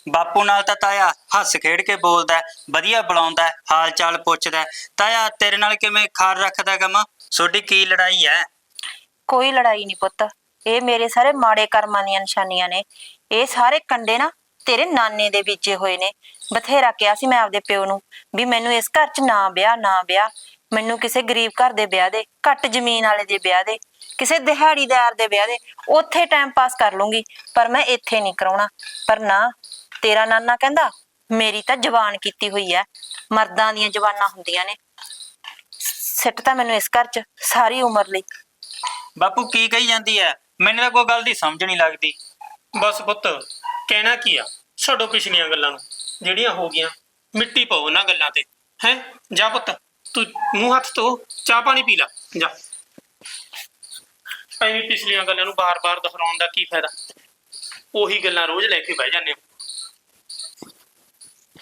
ਬਾਪੂ ਨਾਲ ਤਾਂ ਤਾਇਆ ਹੱਸ ਖੇਡ ਕੇ ਬੋਲਦਾ ਹੈ, ਵਧੀਆ ਬੁਲਾਉਂਦਾ ਹੈ, ਹਾਲ ਚਾਲ ਪੁੱਛਦਾ ਹੈ। ਤਾਇਆ ਤੇਰੇ ਨਾਲ ਕਿਵੇਂ ਖਾਰ ਰੱਖਦਾ ਗਾ ਮਾਂ? ਤੁਹਾਡੀ ਕੀ ਲੜਾਈ ਹੈ? ਕੋਈ ਲੜਾਈ ਨਹੀਂ ਪੁੱਤ। ਇਹ ਮੇਰੇ ਸਾਰੇ ਮਾੜੇ ਕਰਮਾਂ ਦੀਆਂ ਨਿਸ਼ਾਨੀਆਂ ਨੇ। ਇਹ ਸਾਰੇ ਕੰਡੇ ਨਾ ਤੇਰੇ ਨਾਨੇ ਦੇ ਬੀਜੇ ਹੋਏ ਨੇ। ਬਥੇਰਾ ਕਿਹਾ ਸੀ ਮੈਂ ਆਪਦੇ ਪਿਓ ਨੂੰ ਵੀ ਮੈਨੂੰ ਇਸ ਘਰ 'ਚ ਨਾ ਵਿਆਹ ਨਾ ਵਿਆਹ। ਮੈਨੂੰ ਕਿਸੇ ਗਰੀਬ ਘਰ ਦੇ ਵਿਆਹ ਦੇ, ਘੱਟ ਜ਼ਮੀਨ ਵਾਲੇ ਦੇ ਵਿਆਹ ਦੇ, ਕਿਸੇ ਦਿਹਾੜੀਦਾਰ ਦੇ ਵਿਆਹ ਦੇ, ਉੱਥੇ ਟਾਈਮ ਪਾਸ ਕਰ ਲੂੰਗੀ ਪਰ ਮੈਂ ਇੱਥੇ ਨਹੀਂ ਕਰਾਉਣਾ। ਪਰ ਨਾ, ਤੇਰਾ ਨਾਨਾ ਕਹਿੰਦਾ, ਮੇਰੀ ਤਾਂ ਜਵਾਨ ਕੀਤੀ ਹੋਈ ਐ। ਮਰਦਾਂ ਦੀਆਂ ਜਵਾਨਾਂ ਹੁੰਦੀਆਂ ਨੇ। ਸਿੱਟ ਤਾਂ ਮੈਨੂੰ ਇਸ ਘਰ 'ਚ ਸਾਰੀ ਉਮਰ ਲਈ। ਬਾਪੂ, ਕੀ ਕਹੀ ਜਾਂਦੀ ਹੈ ਮੈਨੂੰ ਤਾਂ ਕੋਈ ਗੱਲ ਦੀ ਸਮਝ ਨਹੀਂ ਲੱਗਦੀ। ਬਸ ਪੁੱਤ, ਕਹਿਣਾ ਕੀ ਆ? ਛੱਡੋ ਪਿਛਲੀਆਂ ਗੱਲਾਂ ਨੂੰ। ਜਿਹੜੀਆਂ ਹੋ ਗਈਆਂ, ਮਿੱਟੀ ਪਾਓ ਉਹਨਾਂ ਗੱਲਾਂ ਤੇ। ਹੈ? ਜਾ ਪੁੱਤ, ਤੂੰ ਮੂੰਹ ਹੱਥ ਧੋ, ਚਾਹ ਪਾਣੀ ਪੀ ਲੈ। ਜਾ। ਐਵੇਂ ਪਿਛਲੀਆਂ ਗੱਲਾਂ ਨੂੰ ਬਾਰ-ਬਾਰ ਦੁਹਰਾਉਣ ਦਾ ਕੀ ਫਾਇਦਾ? ਉਹੀ ਗੱਲਾਂ ਰੋਜ਼ ਲੈ ਕੇ ਬਹਿ ਜਾਂਦੇ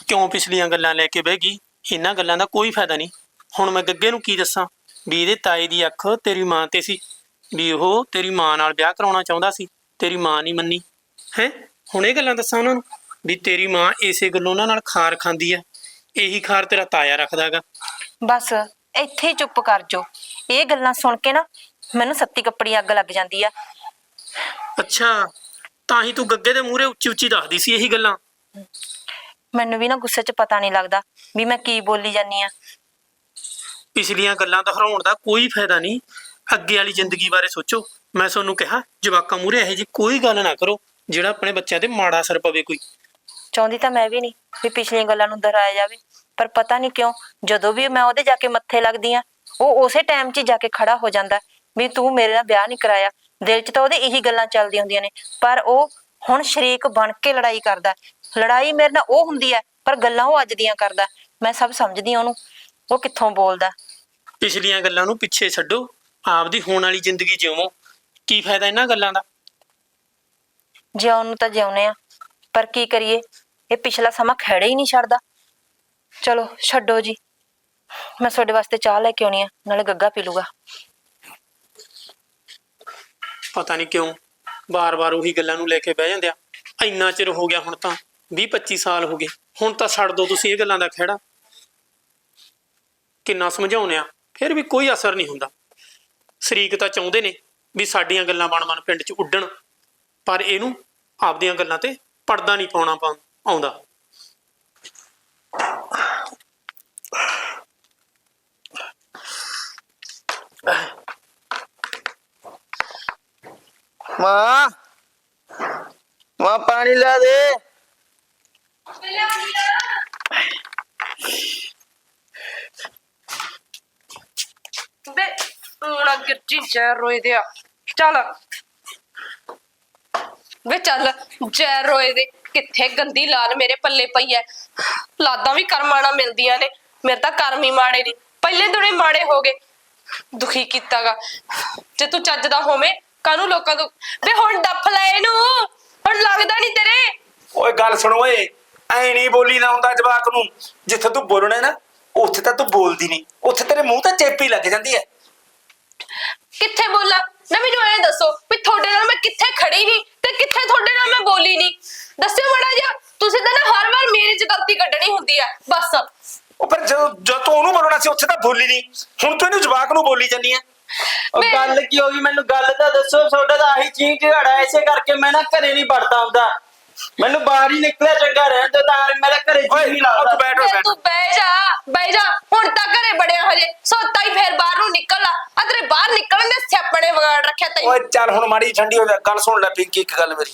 ਕਿਉਂ ਪਿਛਲੀਆਂ ਗੱਲਾਂ ਲੈ ਕੇ ਬਹਿ ਗਈ? ਇਹਨਾਂ ਗੱਲਾਂ ਦਾ ਕੋਈ ਫਾਇਦਾ ਨਹੀਂ। ਹੁਣ ਮੈਂ ਗੱਗੇ ਨੂੰ ਕੀ ਦੱਸਾਂ? ਵੀ ਇਹਦੇ ਤਾਏ ਦੀ ਅੱਖ ਤੇਰੀ ਮਾਂ ਤੇ ਸੀ। ਵੀ ਉਹ ਤੇਰੀ ਮਾਂ ਨਾਲ ਵਿਆਹ ਕਰਾਉਣਾ ਚਾਹੁੰਦਾ ਸੀ। ਤੇਰੀ ਮਾਂ ਨਹੀਂ ਮੰਨੀ। ਹੈ? ਹੁਣ ਇਹ ਗੱਲਾਂ ਦੱਸਾਂ ਉਹਨਾਂ ਨੂੰ? ਵੀ ਤੇਰੀ ਮਾਂ ਇਸੇ ਗੱਲੋਂ ਉਹਨਾਂ ਨਾਲ ਖਾਰ ਖਾਂਦੀ ਆ। ਇਹੀ ਖਾਰ ਤੇਰਾ ਤਾਇਆ ਰੱਖਦਾਗਾ। ਬਸ ਇੱਥੇ ਹੀ ਚੁੱਪ ਕਰ ਜੋ ਇਹ ਗੱਲਾਂ ਸੁਣ ਕੇ ਨਾ ਮੈਨੂੰ ਸੱਤੀ ਕੱਪੜੀ ਅੱਗ ਲੱਗ ਜਾਂਦੀ ਆ। ਅੱਛਾ ਤਾਂ ਹੀ ਤੂੰ ਗੱਗੇ ਦੇ ਮੂਹਰੇ ਉੱਚੀ ਉੱਚੀ ਦੱਸਦੀ ਸੀ ਇਹੀ ਗੱਲਾਂ। ਮੈਨੂੰ ਵੀ ਨਾ ਗੁੱਸੇ 'ਚ ਪਤਾ ਨਹੀਂ ਲੱਗਦਾ ਵੀ ਮੈਂ ਕੀ ਬੋਲੀ ਜਾਨੀ ਆ। ਪਿਛਲੀਆਂ ਗੱਲਾਂ ਦੁਹਰਾਉਣ ਦਾ ਕੋਈ ਫਾਇਦਾ ਨਹੀਂ। ਅੱਗੇ ਵਾਲੀ ਜ਼ਿੰਦਗੀ ਬਾਰੇ ਸੋਚੋ। ਮੈਂ ਤੁਹਾਨੂੰ ਕਿਹਾ ਜਵਾਕਾਂ ਮੂਹਰੇ ਇਹੋ ਜੀ ਕੋਈ ਗੱਲ ਨਾ ਕਰੋ ਜਿਹੜਾ ਆਪਣੇ ਬੱਚਿਆਂ ਤੇ ਮਾੜਾ ਅਸਰ ਪਵੇ ਕੋਈ। ਚਾਹੁੰਦੀ ਤਾਂ ਮੈਂ ਵੀ ਨਹੀਂ ਵੀ ਪਿਛਲੀਆਂ ਗੱਲਾਂ ਨੂੰ ਦੁਹਰਾਇਆ ਜਾਵੇ। ਪਰ ਪਤਾ ਨਹੀਂ ਕਿਉਂ ਜਦੋਂ ਵੀ ਮੈਂ ਉਹਦੇ ਜਾ ਕੇ ਮੱਥੇ ਲੱਗਦੀ ਆ ਉਹ ਉਸੇ ਟਾਈਮ 'ਚ ਜਾ ਕੇ ਖੜਾ ਹੋ ਜਾਂਦਾ ਵੀ ਤੂੰ ਮੇਰੇ ਨਾਲ ਵਿਆਹ ਨਹੀਂ ਕਰਾਇਆ। ਦਿਲ 'ਚ ਤਾਂ ਉਹਦੇ ਇਹੀ ਗੱਲਾਂ ਚੱਲਦੀਆਂ ਹੁੰਦੀਆਂ ਨੇ। ਪਰ ਉਹ ਹੁਣ ਸ਼ਰੀਕ ਬਣ ਕੇ ਲੜਾਈ ਕਰਦਾ। ਲੜਾਈ ਮੇਰੇ ਨਾਲ ਉਹ ਹੁੰਦੀ ਹੈ ਪਰ ਗੱਲਾਂ ਉਹ ਅੱਜ ਦੀਆਂ ਕਰਦਾ। ਮੈਂ ਸਭ ਸਮਝਦੀ ਹਾਂ ਉਹਨੂੰ। ਉਹ ਕਿੱਥੋਂ ਬੋਲਦਾ? ਪਿਛਲੀਆਂ ਗੱਲਾਂ ਨੂੰ ਪਿੱਛੇ ਛੱਡੋ। ਆਪਦੀ ਹੋਣ ਵਾਲੀ ਜ਼ਿੰਦਗੀ ਜਿਉਵੋ ਕੀ ਫਾਇਦਾ ਇਹਨਾਂ ਗੱਲਾਂ ਦਾ? ਜਿਉਣ ਨੂੰ ਤਾਂ ਜਿਉਨੇ ਆ। ਪਰ ਕੀ ਕਰੀਏ? ਇਹ ਪਿਛਲਾ ਸਮਾਂ ਖੜੇ ਹੀ ਨਹੀਂ ਛੱਡਦਾ। ਚਲੋ, ਛੱਡੋ ਜੀ। ਮੈਂ ਤੁਹਾਡੇ ਵਾਸਤੇ ਚਾਹ ਲੈ ਕੇ ਆਉਣੀ ਆ, ਨਾਲੇ ਗੱਗਾ ਪੀ ਲੂਗਾ। ਪਤਾ ਨਹੀਂ ਕਿਉਂ, ਬਾਰ-ਬਾਰ ਉਹੀ ਗੱਲਾਂ ਨੂੰ ਲੈ ਕੇ ਬਹਿ ਜਾਂਦੇ ਆ। ਇੰਨਾ ਚਿਰ ਹੋ ਗਿਆ ਹੁਣ ਤਾਂ 20-25 ਸਾਲ ਹੋ ਗਏ। ਹੁਣ ਤਾਂ ਛੱਡ ਦੋ ਤੁਸੀਂ ਇਹ ਗੱਲਾਂ ਦਾ ਖਹਿੜਾ ਕਿੰਨਾ ਸਮਝਾਉਨੇ ਆ, ਫਿਰ ਵੀ ਕੋਈ ਅਸਰ ਨਹੀਂ ਹੁੰਦਾ। ਸ਼ਰੀਕ ਤਾਂ ਚਾਹੁੰਦੇ ਨੇ ਵੀ ਸਾਡੀਆਂ ਗੱਲਾਂ ਬਣ-ਬਣ ਪਿੰਡ 'ਚ ਉੱਡਣ, ਪਰ ਇਹਨੂੰ ਆਪਦੀਆਂ ਗੱਲਾਂ ਤੇ ਪਰਦਾ ਨਹੀਂ ਪਾਉਣਾ ਪਾ ਆਉਂਦਾ। ਮਾਂ ਮਾਂ ਪਾਣੀ ਲੈ ਦੇ। ਬੇ ਹੁਣ ਗਿਰਜੀ ਜੈ ਰੋਏ ਦਿਆ ਚੱਲ। ਵੇ ਚੱਲ ਜੈ ਰੋਏ ਦੇ। ਕਿੱਥੇ ਗੰਦੀ ਲਾਲ ਮੇਰੇ ਪੱਲੇ ਪਈ ਐ। ਲਾਦਾਂ ਵੀ ਕਰਮਾਣਾ ਮਿਲਦੀਆਂ ਨੇ ਮੇਰੇ ਤਾਂ ਕਰਮ ਹੀ ਮਾੜੇ ਨਹੀਂ ਪਹਿਲੇ ਦੁਨੇ ਮਾੜੇ ਹੋ ਗਏ। ਦੁਖੀ ਕੀਤਾਗਾ। ਜੇ ਤੂੰ ਚੱਜਦਾ ਹੋਵੇਂ ਕਾਨੂੰ ਲੋਕਾਂ ਤੋਂ ਵੇ ਹੁਣ ਡੱਫ ਲੈ ਇਹਨੂੰ। ਹੁਣ ਲੱਗਦਾ ਨਹੀਂ ਤੇਰੇ। ਓਏ ਗੱਲ ਸੁਣ ਓਏ। ਐ ਨਹੀਂ ਬੋਲੀ ਨਾ ਹੁੰਦਾ ਜਵਾਕ ਨੂੰ। ਜਿੱਥੇ ਤੂੰ ਬੋਲਣਾ ਨਾ ਉੱਥੇ ਤਾਂ ਤੂੰ ਬੋਲਦੀ ਨਹੀਂ ਉੱਥੇ ਤੇਰੇ ਮੂੰਹ ਤੇ ਚੇਪੀ ਲੱਗ ਜਾਂਦੀ ਹੈ ਕਿੱਥੇ ਬੋਲਾਂ? ਨਾ ਮੈਨੂੰ ਐਂ ਦੱਸੋ ਵੀ ਤੁਹਾਡੇ ਨਾਲ ਮੈਂ ਕਿੱਥੇ ਖੜੀ ਸੀ ਤੇ ਕਿੱਥੇ ਤੁਹਾਡੇ ਨਾਲ ਮੈਂ ਬੋਲੀ ਨਹੀਂ? ਦੱਸਿਓ ਮੜਾ ਜਾ ਤੁਸੀਂ ਤਾਂ ਨਾ ਹਰ ਵਾਰ ਮੇਰੇ 'ਚ ਗਲਤੀ ਕੱਢਣੀ ਹੁੰਦੀ ਆ ਬਸ। ਉਹ ਪਰ ਜਦੋਂ ਜਦੋਂ ਤੂੰ ਉਹਨੂੰ ਬੋਲਣਾ ਸੀ ਉੱਥੇ ਤਾਂ ਬੋਲੀ ਨਹੀਂ। ਹੁਣ ਤੂੰ ਇਹਨੂੰ ਜਵਾਕ ਨੂੰ ਬੋਲੀ ਜਾਂਦੀ ਉਹ ਮੈਂ- ਗੱਲ ਕੀ ਹੋ ਗਈ? ਮੈਨੂੰ ਗੱਲ ਤਾਂ ਦੱਸੋ ਤੁਹਾਡਾ ਤਾਂ ਆਹੀ ਚੀਂ ਝਗੜਾ ਐਸੇ ਕਰਕੇ ਮੈਂ ਨਾ ਘਰੇ ਨਹੀਂ ਵੜਦਾ ਆਉਂਦਾ ਮੈਨੂੰ ਬਾਹਰ ਹੀ ਨਿਕਲਿਆ ਚੰਗਾ ਰਹਿਣ ਤੇ ਤਾਂ ਮੇਰਾ ਘਰੇ ਜੀ ਨਹੀਂ ਤੂੰ ਲੱਗਦਾ ਬੈਠ ਤੇ ਬੈਠ ਤੂੰ ਬਹਿ ਜਾ ਬਹਿ ਜਾ। ਹੁਣ ਤਾਂ ਘਰੇ ਬੜਿਆ ਹਜੇ। ਸੋਤਾ ਹੀ ਫੇਰ ਬਾਹਰ ਨੂੰ ਨਿਕਲ ਆ ਆ ਤੇਰੇ ਬਾਹਰ ਨਿਕਲਣ ਦੇ ਸਿਆਪਣੇ ਵਿਗਾੜ ਰੱਖਿਆ ਤੈਨੂੰ। ਓਏ ਚੱਲ ਹੁਣ ਮਾੜੀ ਜਿਹੀ ਠੰਡੀ ਹੋ ਜਾ। ਗੱਲ ਸੁਣ ਲੈ ਪਿੰਕੀ ਇੱਕ ਗੱਲ ਮੇਰੀ।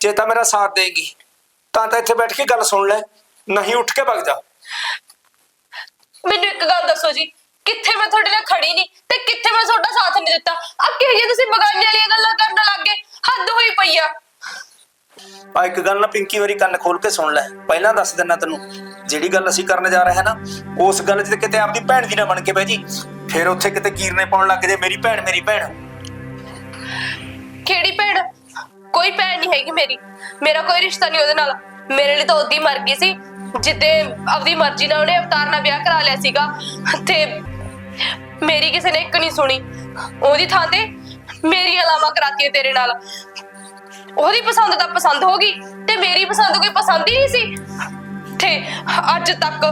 ਜੇ ਤਾਂ ਮੇਰਾ ਸਾਥ ਦੇਗੀ ਤਾਂ ਤਾਂ ਇੱਥੇ ਬੈਠ ਕੇ ਗੱਲ ਸੁਣ ਲੈ। ਨਹੀਂ ਉੱਠ ਕੇ ਭੱਜ ਜਾ। ਮੈਨੂੰ ਇੱਕ ਗੱਲ ਦੱਸੋ ਜੀ। ਕਿੱਥੇ ਮੈਂ ਤੁਹਾਡੇ ਨਾਲ ਖੜੀ ਨਹੀਂ ਤੇ ਕਿੱਥੇ ਮੈਂ ਤੁਹਾਡਾ ਸਾਥ ਨਹੀਂ ਦਿੱਤਾ? ਆ ਕਿਹੋ ਜਿਹੇ ਤੁਸੀਂ ਬਗਾਨੇ ਵਾਲੀਆਂ ਗੱਲਾਂ ਕਰਨ ਲੱਗ ਗਏ? ਹੱਦ ਹੋਈ ਪਈ ਆ। ਆ ਇੱਕ ਗੱਲ ਨਾ ਪਿੰਕੀ ਵਾਰੀ ਕੰਨ ਖੋਲ ਕੇ ਸੁਣ ਲੈ। ਪਹਿਲਾਂ ਦੱਸ ਦਿੰਨਾ ਤੈਨੂੰ, ਜਿਹੜੀ ਗੱਲ ਅਸੀਂ ਕਰਨ ਜਾ ਰਹੇ ਹਾਂ ਨਾ, ਉਸ ਗੱਲ 'ਚ ਕਿਤੇ ਆਪਦੀ ਭੈਣ ਦੀ ਨਾ ਬਣ ਕੇ ਬਹਿ ਜੀ। ਫਿਰ ਉੱਥੇ ਕਿਤੇ ਕੀਰਨੇ ਪਾਉਣ ਲੱਗ ਜੇ, ਮੇਰੀ ਭੈਣ ਮੇਰੀ ਭੈਣ। ਕਿਹੜੀ ਭੈਣ? ਕੋਈ ਭੈਣ ਨਹੀਂ ਹੈਗੀ ਮੇਰੀ। ਮੇਰਾ ਕੋਈ ਰਿਸ਼ਤਾ ਨਹੀਂ ਉਹਦੇ ਨਾਲ। ਮੇਰੇ ਲਈ ਤਾਂ ਉਦੀ ਮਰ ਗਈ ਸੀ। ਜਿੱਦੇ ਆਪਦੀ ਮਰਜ਼ੀ ਨਾਲ ਉਹਨੇ ਅਵਤਾਰ ਨਾਲ ਵਿਆਹ ਕਰਾ ਲਿਆ ਸੀਗਾ, ਤੇ ਮੇਰੀ ਕਿਸੇ ਨੇ ਇੱਕ ਨਹੀਂ ਸੁਣੀ। ਉਹਦੀ ਥਾਂ ਤੇ ਮੇਰੀ ਅਲਾਵਾ ਕਰਾਤੀਆਂ ਤੇਰੇ ਨਾਲ। ਉਹਦੀ ਪਸੰਦ ਤਾਂ ਪਸੰਦ ਹੋ ਗਈ ਤੇ ਮੇਰੀ ਪਸੰਦ ਕੋਈ ਪਸੰਦ ਹੀ ਨਹੀਂ ਸੀ। ਤੇ ਅੱਜ ਤੱਕ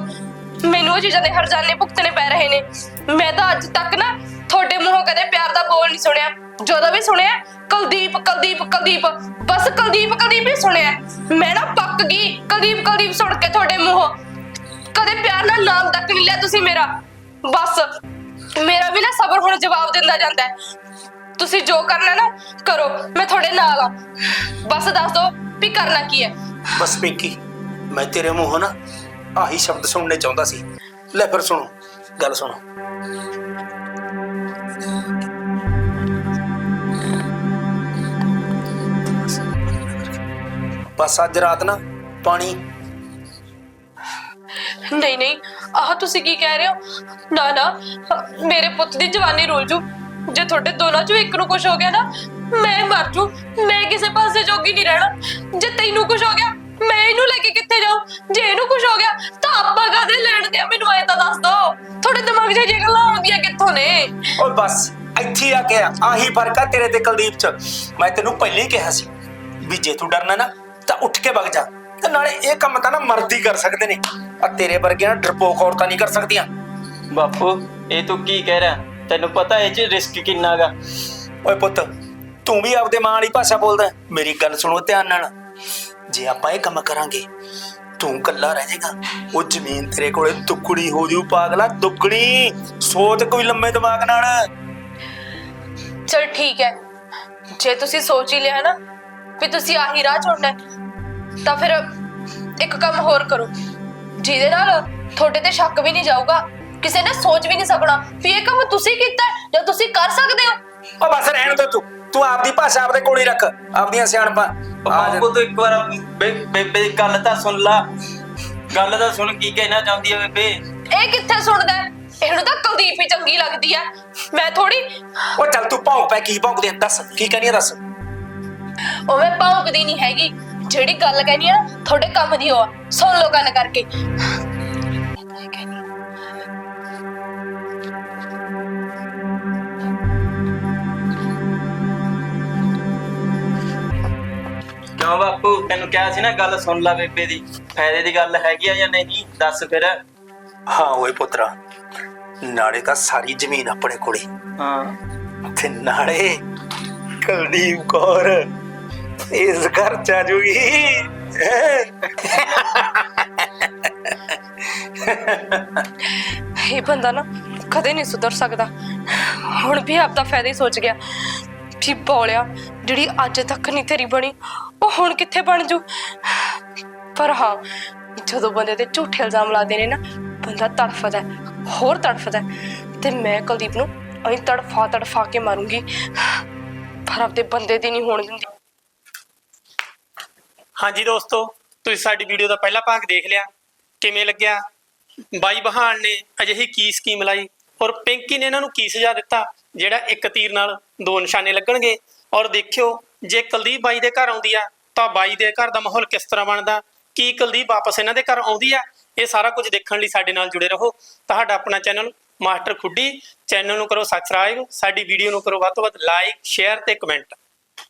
ਮੈਨੂੰ ਉਹ ਚੀਜ਼ਾਂ ਦੇ ਹਰਜਾਨੇ ਭੁਗਤਣੇ ਪੈ ਰਹੇ ਨੇ। ਮੈਂ ਤਾਂ ਅੱਜ ਤੱਕ ਨਾ ਤੁਹਾਡੇ ਮੂੰਹੋਂ ਕਦੇ ਪਿਆਰ ਦਾ ਬੋਲ ਨਹੀਂ ਸੁਣਿਆ। ਜਦੋਂ ਵੀ ਸੁਣਿਆ, ਕੁਲਦੀਪ ਕੁਲਦੀਪ ਕੁਲਦੀਪ, ਬਸ ਕੁਲਦੀਪ ਕੁਲਦੀਪ ਹੀ ਸੁਣਿਆ। ਮੈਂ ਨਾ ਪੱਕ ਗਈ ਕੁਲਦੀਪ ਕੁਲਦੀਪ ਸੁਣ ਕੇ ਤੁਹਾਡੇ ਮੂੰਹੋਂ। ਕਦੇ ਪਿਆਰ ਨਾਲ ਨਾਮ ਤੱਕ ਨਹੀਂ ਲਿਆ ਤੁਸੀਂ ਮੇਰਾ। ਬਸ ਮੇਰਾ ਵੀ ਨਾ ਸਬਰ ਹੁਣ ਜਵਾਬ ਦਿੰਦਾ ਜਾਂਦਾ ਹੈ। ਤੁਸੀਂ ਜੋ ਕਰਨਾ ਨਾ ਕਰੋ। ਮੈਂ ਤੁਹਾਡੇ ਨਾਲ ਆ। ਬਸ ਦੱਸ ਦਿਓ ਵੀ ਕਰਨਾ ਕੀ ਹੈ? ਬਸ ਪਿੰਕੀ ਮੈਂ ਤੇਰੇ ਮੂੰਹੋਂ ਨਾ ਆਹੀ ਸ਼ਬਦ ਸੁਣਨੇ ਚਾਹੁੰਦਾ ਸੀ। ਲੈ ਫਿਰ ਸੁਣੋ ਗੱਲ ਸੁਣੋ। ਬਸ ਅੱਜ ਰਾਤ ਨਾ ਪਾਣੀ। ਨਹੀਂ ਨਹੀਂ ਆਹ ਤੁਸੀਂ ਕੀ ਕਹਿ ਰਹੇ ਹੋ? ਨਾ ਨਾ ਮੇਰੇ ਪੁੱਤ ਦੀ ਜਵਾਨੀ ਰੁਲ ਜੂ। ਜੇ ਤੁਹਾਡੇ ਦੋਨਾਂ ਚੋਂ ਇੱਕ ਨੂੰ ਕੁਝ ਹੋ ਗਿਆ ਨਾ ਮੈਂ ਮਰ ਜੂ। ਮੈਂ ਕਿਸੇ ਪਾਸੇ ਜੋਗੀ ਨਹੀਂ ਰਹਿਣਾ। ਜੇ ਤੈਨੂੰ ਕੁਝ ਹੋ ਗਿਆ ਮੈਂ ਇਹਨੂੰ ਲੈ ਕੇ ਕਿੱਥੇ ਜਾਉਂ ਜੇ ਇਹਨੂੰ ਕੁਝ ਹੋ ਗਿਆ ਤਾਂ ਆਪਾਂ ਕਾਹਦੇ ਲੈਣ ਦੇ ਆ? ਮੈਨੂੰ ਐ ਤਾਂ ਦੱਸ ਦੋ। ਤੁਹਾਡੇ ਦਿਮਾਗ 'ਚ ਇਹ ਗੱਲਾਂ ਆਉਂਦੀਆਂ ਕਿੱਥੋਂ ਨੇ? ਓਏ ਬਸ ਇੱਥੇ ਆ ਕੇ ਆ, ਆਹੀ ਫ਼ਰਕ ਆ ਤੇਰੇ ਤੇ ਕੁਲਦੀਪ ਚ। ਮੈਂ ਤੈਨੂੰ ਪਹਿਲਾਂ ਹੀ ਕਿਹਾ ਸੀ ਵੀ ਜੇ ਤੂੰ ਡਰਨਾ ਨਾ ਤਾਂ ਉੱਠ ਕੇ ਵਗ ਜਾ। ਤੇ ਨਾਲੇ ਇਹ ਕੰਮ ਤਾਂ ਨਾ ਮਰਦ ਹੀ ਕਰ ਸਕਦੇ ਨੇ। ਆ ਤੇਰੇ ਵਰਗੀਆਂ ਡਰਪੋਕ ਔਰਤਾਂ ਨਹੀਂ ਕਰ ਸਕਦੀਆਂ। ਬਾਪੂ ਇਹ ਤੂੰ ਕੀ ਕਹਿ ਰਿਹਾ? ਤੈਨੂੰ ਪਤਾ ਇਹ ਚ ਰਿਸਕ ਕਿੰਨਾ ਗਾ। ਓਏ ਪੁੱਤ ਤੂੰ ਵੀ ਆਪਦੇ ਮਾਂ ਵਾਲੀ ਭਾਸ਼ਾ ਬੋਲਦਾ ਹੈ। ਮੇਰੀ ਗੱਲ ਸੁਣੋ ਧਿਆਨ ਨਾਲ। ਜੇ ਆਪਾਂ ਇਹ ਕੰਮ ਕਰਾਂਗੇ ਤੂੰ ਕੱਲਾ ਰਹਿ ਜਾਏਗਾ। ਉਹ ਜ਼ਮੀਨ ਤੇਰੇ ਕੋਲੇ ਦੁੱਗਣੀ ਹੋ ਜੂ ਪਾਗਲਾ ਦੁੱਗਣੀ। ਸੋਚ ਕੋਈ ਲੰਮੇ ਦਿਮਾਗ ਨਾਲ। ਚਲ ਠੀਕ ਹੈ। ਜੇ ਤੁਸੀਂ ਸੋਚ ਹੀ ਲਿਆ ਨਾ ਵੀ ਤੁਸੀਂ ਆਹੀ ਰਾਹ ਚੁਣਨਾ ਹੈ, ਤਾਂ ਫਿਰ ਇੱਕ ਕੰਮ ਹੋਰ ਕਰੋ। ਜਿਹਦੇ ਨਾਲ ਤੁਹਾਡੇ ਤੇ ਸ਼ੱਕ ਵੀ ਨਹੀਂ ਜਾਊਗਾ। ਕਿਸੇ ਨੇ ਸੋਚ ਵੀ ਨਹੀਂ ਸਕਣਾ। ਵੀ ਇਹ ਕੰਮ ਤੁਸੀਂ ਕੀਤਾ ਹੈ ਜਾਂ ਤੁਸੀਂ ਕਰ ਸਕਦੇ ਹੋ? ਓ ਬਸ ਰਹਿਣ ਦੇ ਤੂੰ। ਤੂੰ ਆਪਦੀ ਭਾਸ਼ਾ ਆਪਦੇ ਕੋਲ ਹੀ ਰੱਖ। ਆਪਦੀਆਂ ਸਿਆਣਪਾਂ। ਉਹ ਆ ਜਾ। ਬਾਪੂ ਤੂੰ ਇੱਕ ਵਾਰ ਬੇ- ਬੇਬੇ ਦੀ ਗੱਲ ਤਾਂ ਸੁਣ ਲਾ। ਗੱਲ ਤਾਂ ਸੁਣ ਕੀ ਕਹਿਣਾ ਚਾਹੁੰਦੀ ਹੈ ਬੇਬੇ? ਇਹ ਕਿੱਥੇ ਸੁਣਦਾ ਹੈ? ਇਹਨੂੰ ਤਾਂ ਕੁਲਦੀਪ ਹੀ ਚੰਗੀ ਲੱਗਦੀ ਹੈ ਮੈਂ ਥੋੜੀ ਓ ਚੱਲ ਤੂੰ ਭੌਂਕ ਪੈ ਕੀ ਭੌਂਕਦੀ ਆਂ? ਦੱਸ ਕੀ ਕਹਿਣੀ ਆ ਦੱਸ? ਉਹ ਮੈਂ ਭੌਂਕਦੀ ਨਹੀਂ ਹੈਗੀ। ਜਿਹੜੀ ਗੱਲ ਕਹਿਣੀ ਆ ਤੁਹਾਡੇ ਕੰਮ ਦੀ ਹੋ ਆ। ਸੁਣ ਲਓ ਕੰਨ ਕਰਕੇ। ਕਿਉਂ ਬਾਪੂ? ਤੈਨੂੰ ਕਿਹਾ ਸੀ ਨਾ ਗੱਲ ਸੁਣ ਲੈ ਬੇਬੇ ਦੀ। ਫਾਇਦੇ ਦੀ ਗੱਲ ਹੈਗੀ ਆ ਜਾਂ ਨਹੀਂ? ਦੱਸ ਫਿਰ। ਹਾਂ ਓਏ ਪੁੱਤਰਾ ਨਾਲੇ ਤਾਂ ਸਾਰੀ ਜ਼ਮੀਨ ਆਪਣੇ ਕੋਲੇ। ਹਾਂ। ਤੇ ਨਾਲੇ ਕੁਲਦੀਪ ਕੌਰ ਇਸ ਘਰ ਚ ਆ ਜੂਗੀ। ਹੈਂ? ਇਹ ਬੰਦਾ ਨਾ ਕਦੇ ਨਹੀਂ ਸੁਧਰ ਸਕਦਾ। ਹੁਣ ਵੀ ਆਪਦਾ ਫਾਇਦਾ ਹੀ ਸੋਚ ਗਿਆ। ਜੀ ਬੋਲਿਆ ਜਿਹੜੀ ਅੱਜ ਤੱਕ ਨਹੀਂ ਤੇਰੀ ਬਣੀ, ਉਹ ਹੁਣ ਕਿੱਥੇ ਬਣ ਜੂ? ਪਰ ਹਾਂ, ਜਦੋਂ ਬੰਦੇ ਤੇ ਝੂਠੇ ਇਲਜ਼ਾਮ ਲਾਦੇ ਨੇ ਨਾ, ਬੰਦਾ ਤੜਫਦਾ ਹੋਰ ਤੜਫਦਾ ਤੇ ਮੈਂ ਕੁਲਦੀਪ ਨੂੰ ਅਹੀਂ ਤੜਫਾ ਤੜਫਾ ਕੇ ਮਾਰੂੰਗੀ। ਪਰ ਆਪਦੇ ਬੰਦੇ ਦੀ ਨਹੀਂ ਹੋਣ ਦਿੰਦੀ। ਹਾਂਜੀ ਦੋਸਤੋ, ਤੁਸੀਂ ਸਾਡੀ ਵੀਡੀਓ ਦਾ ਪਹਿਲਾ ਭਾਗ ਦੇਖ ਲਿਆ। ਕਿਵੇਂ ਲੱਗਿਆ? ਬਾਈ ਬਹਾਨ ਨੇ ਅਜਿਹੀ ਕੀ ਸਕੀਮ ਲਾਈ? ਔਰ ਪਿੰਕੀ ਨੇ ਇਹਨਾਂ ਨੂੰ ਕੀ ਸਜ਼ਾ ਦਿੱਤਾ? ਜਿਹੜਾ ਇੱਕ ਤੀਰ ਨਾਲ ਦੋ ਨਿਸ਼ਾਨੇ ਲੱਗਣਗੇ। ਔਰ ਦੇਖਿਓ, ਜੇ ਕੁਲਦੀਪ ਬਾਈ ਦੇ ਘਰ ਆਉਂਦੀ ਆ, ਤਾਂ ਬਾਈ ਦੇ ਘਰ ਦਾ ਮਾਹੌਲ ਕਿਸ ਤਰ੍ਹਾਂ ਬਣਦਾ? ਕੀ ਕੁਲਦੀਪ ਵਾਪਸ ਇਹਨਾਂ ਦੇ ਘਰ ਆਉਂਦੀ ਆ? ਇਹ ਸਾਰਾ ਕੁਝ ਦੇਖਣ ਲਈ ਸਾਡੇ ਨਾਲ ਜੁੜੇ ਰਹੋ। ਤੁਹਾਡਾ ਆਪਣਾ ਚੈਨਲ ਮਾਸਟਰ ਖੁੱਡੀ। ਚੈਨਲ ਨੂੰ ਕਰੋ ਸਬਸਕ੍ਰਾਈਬ ਸਾਡੀ ਵੀਡੀਓ ਨੂੰ ਕਰੋ ਵੱਧ ਤੋਂ ਵੱਧ ਲਾਈਕ ਸ਼ੇਅਰ ਤੇ ਕਮੈਂਟ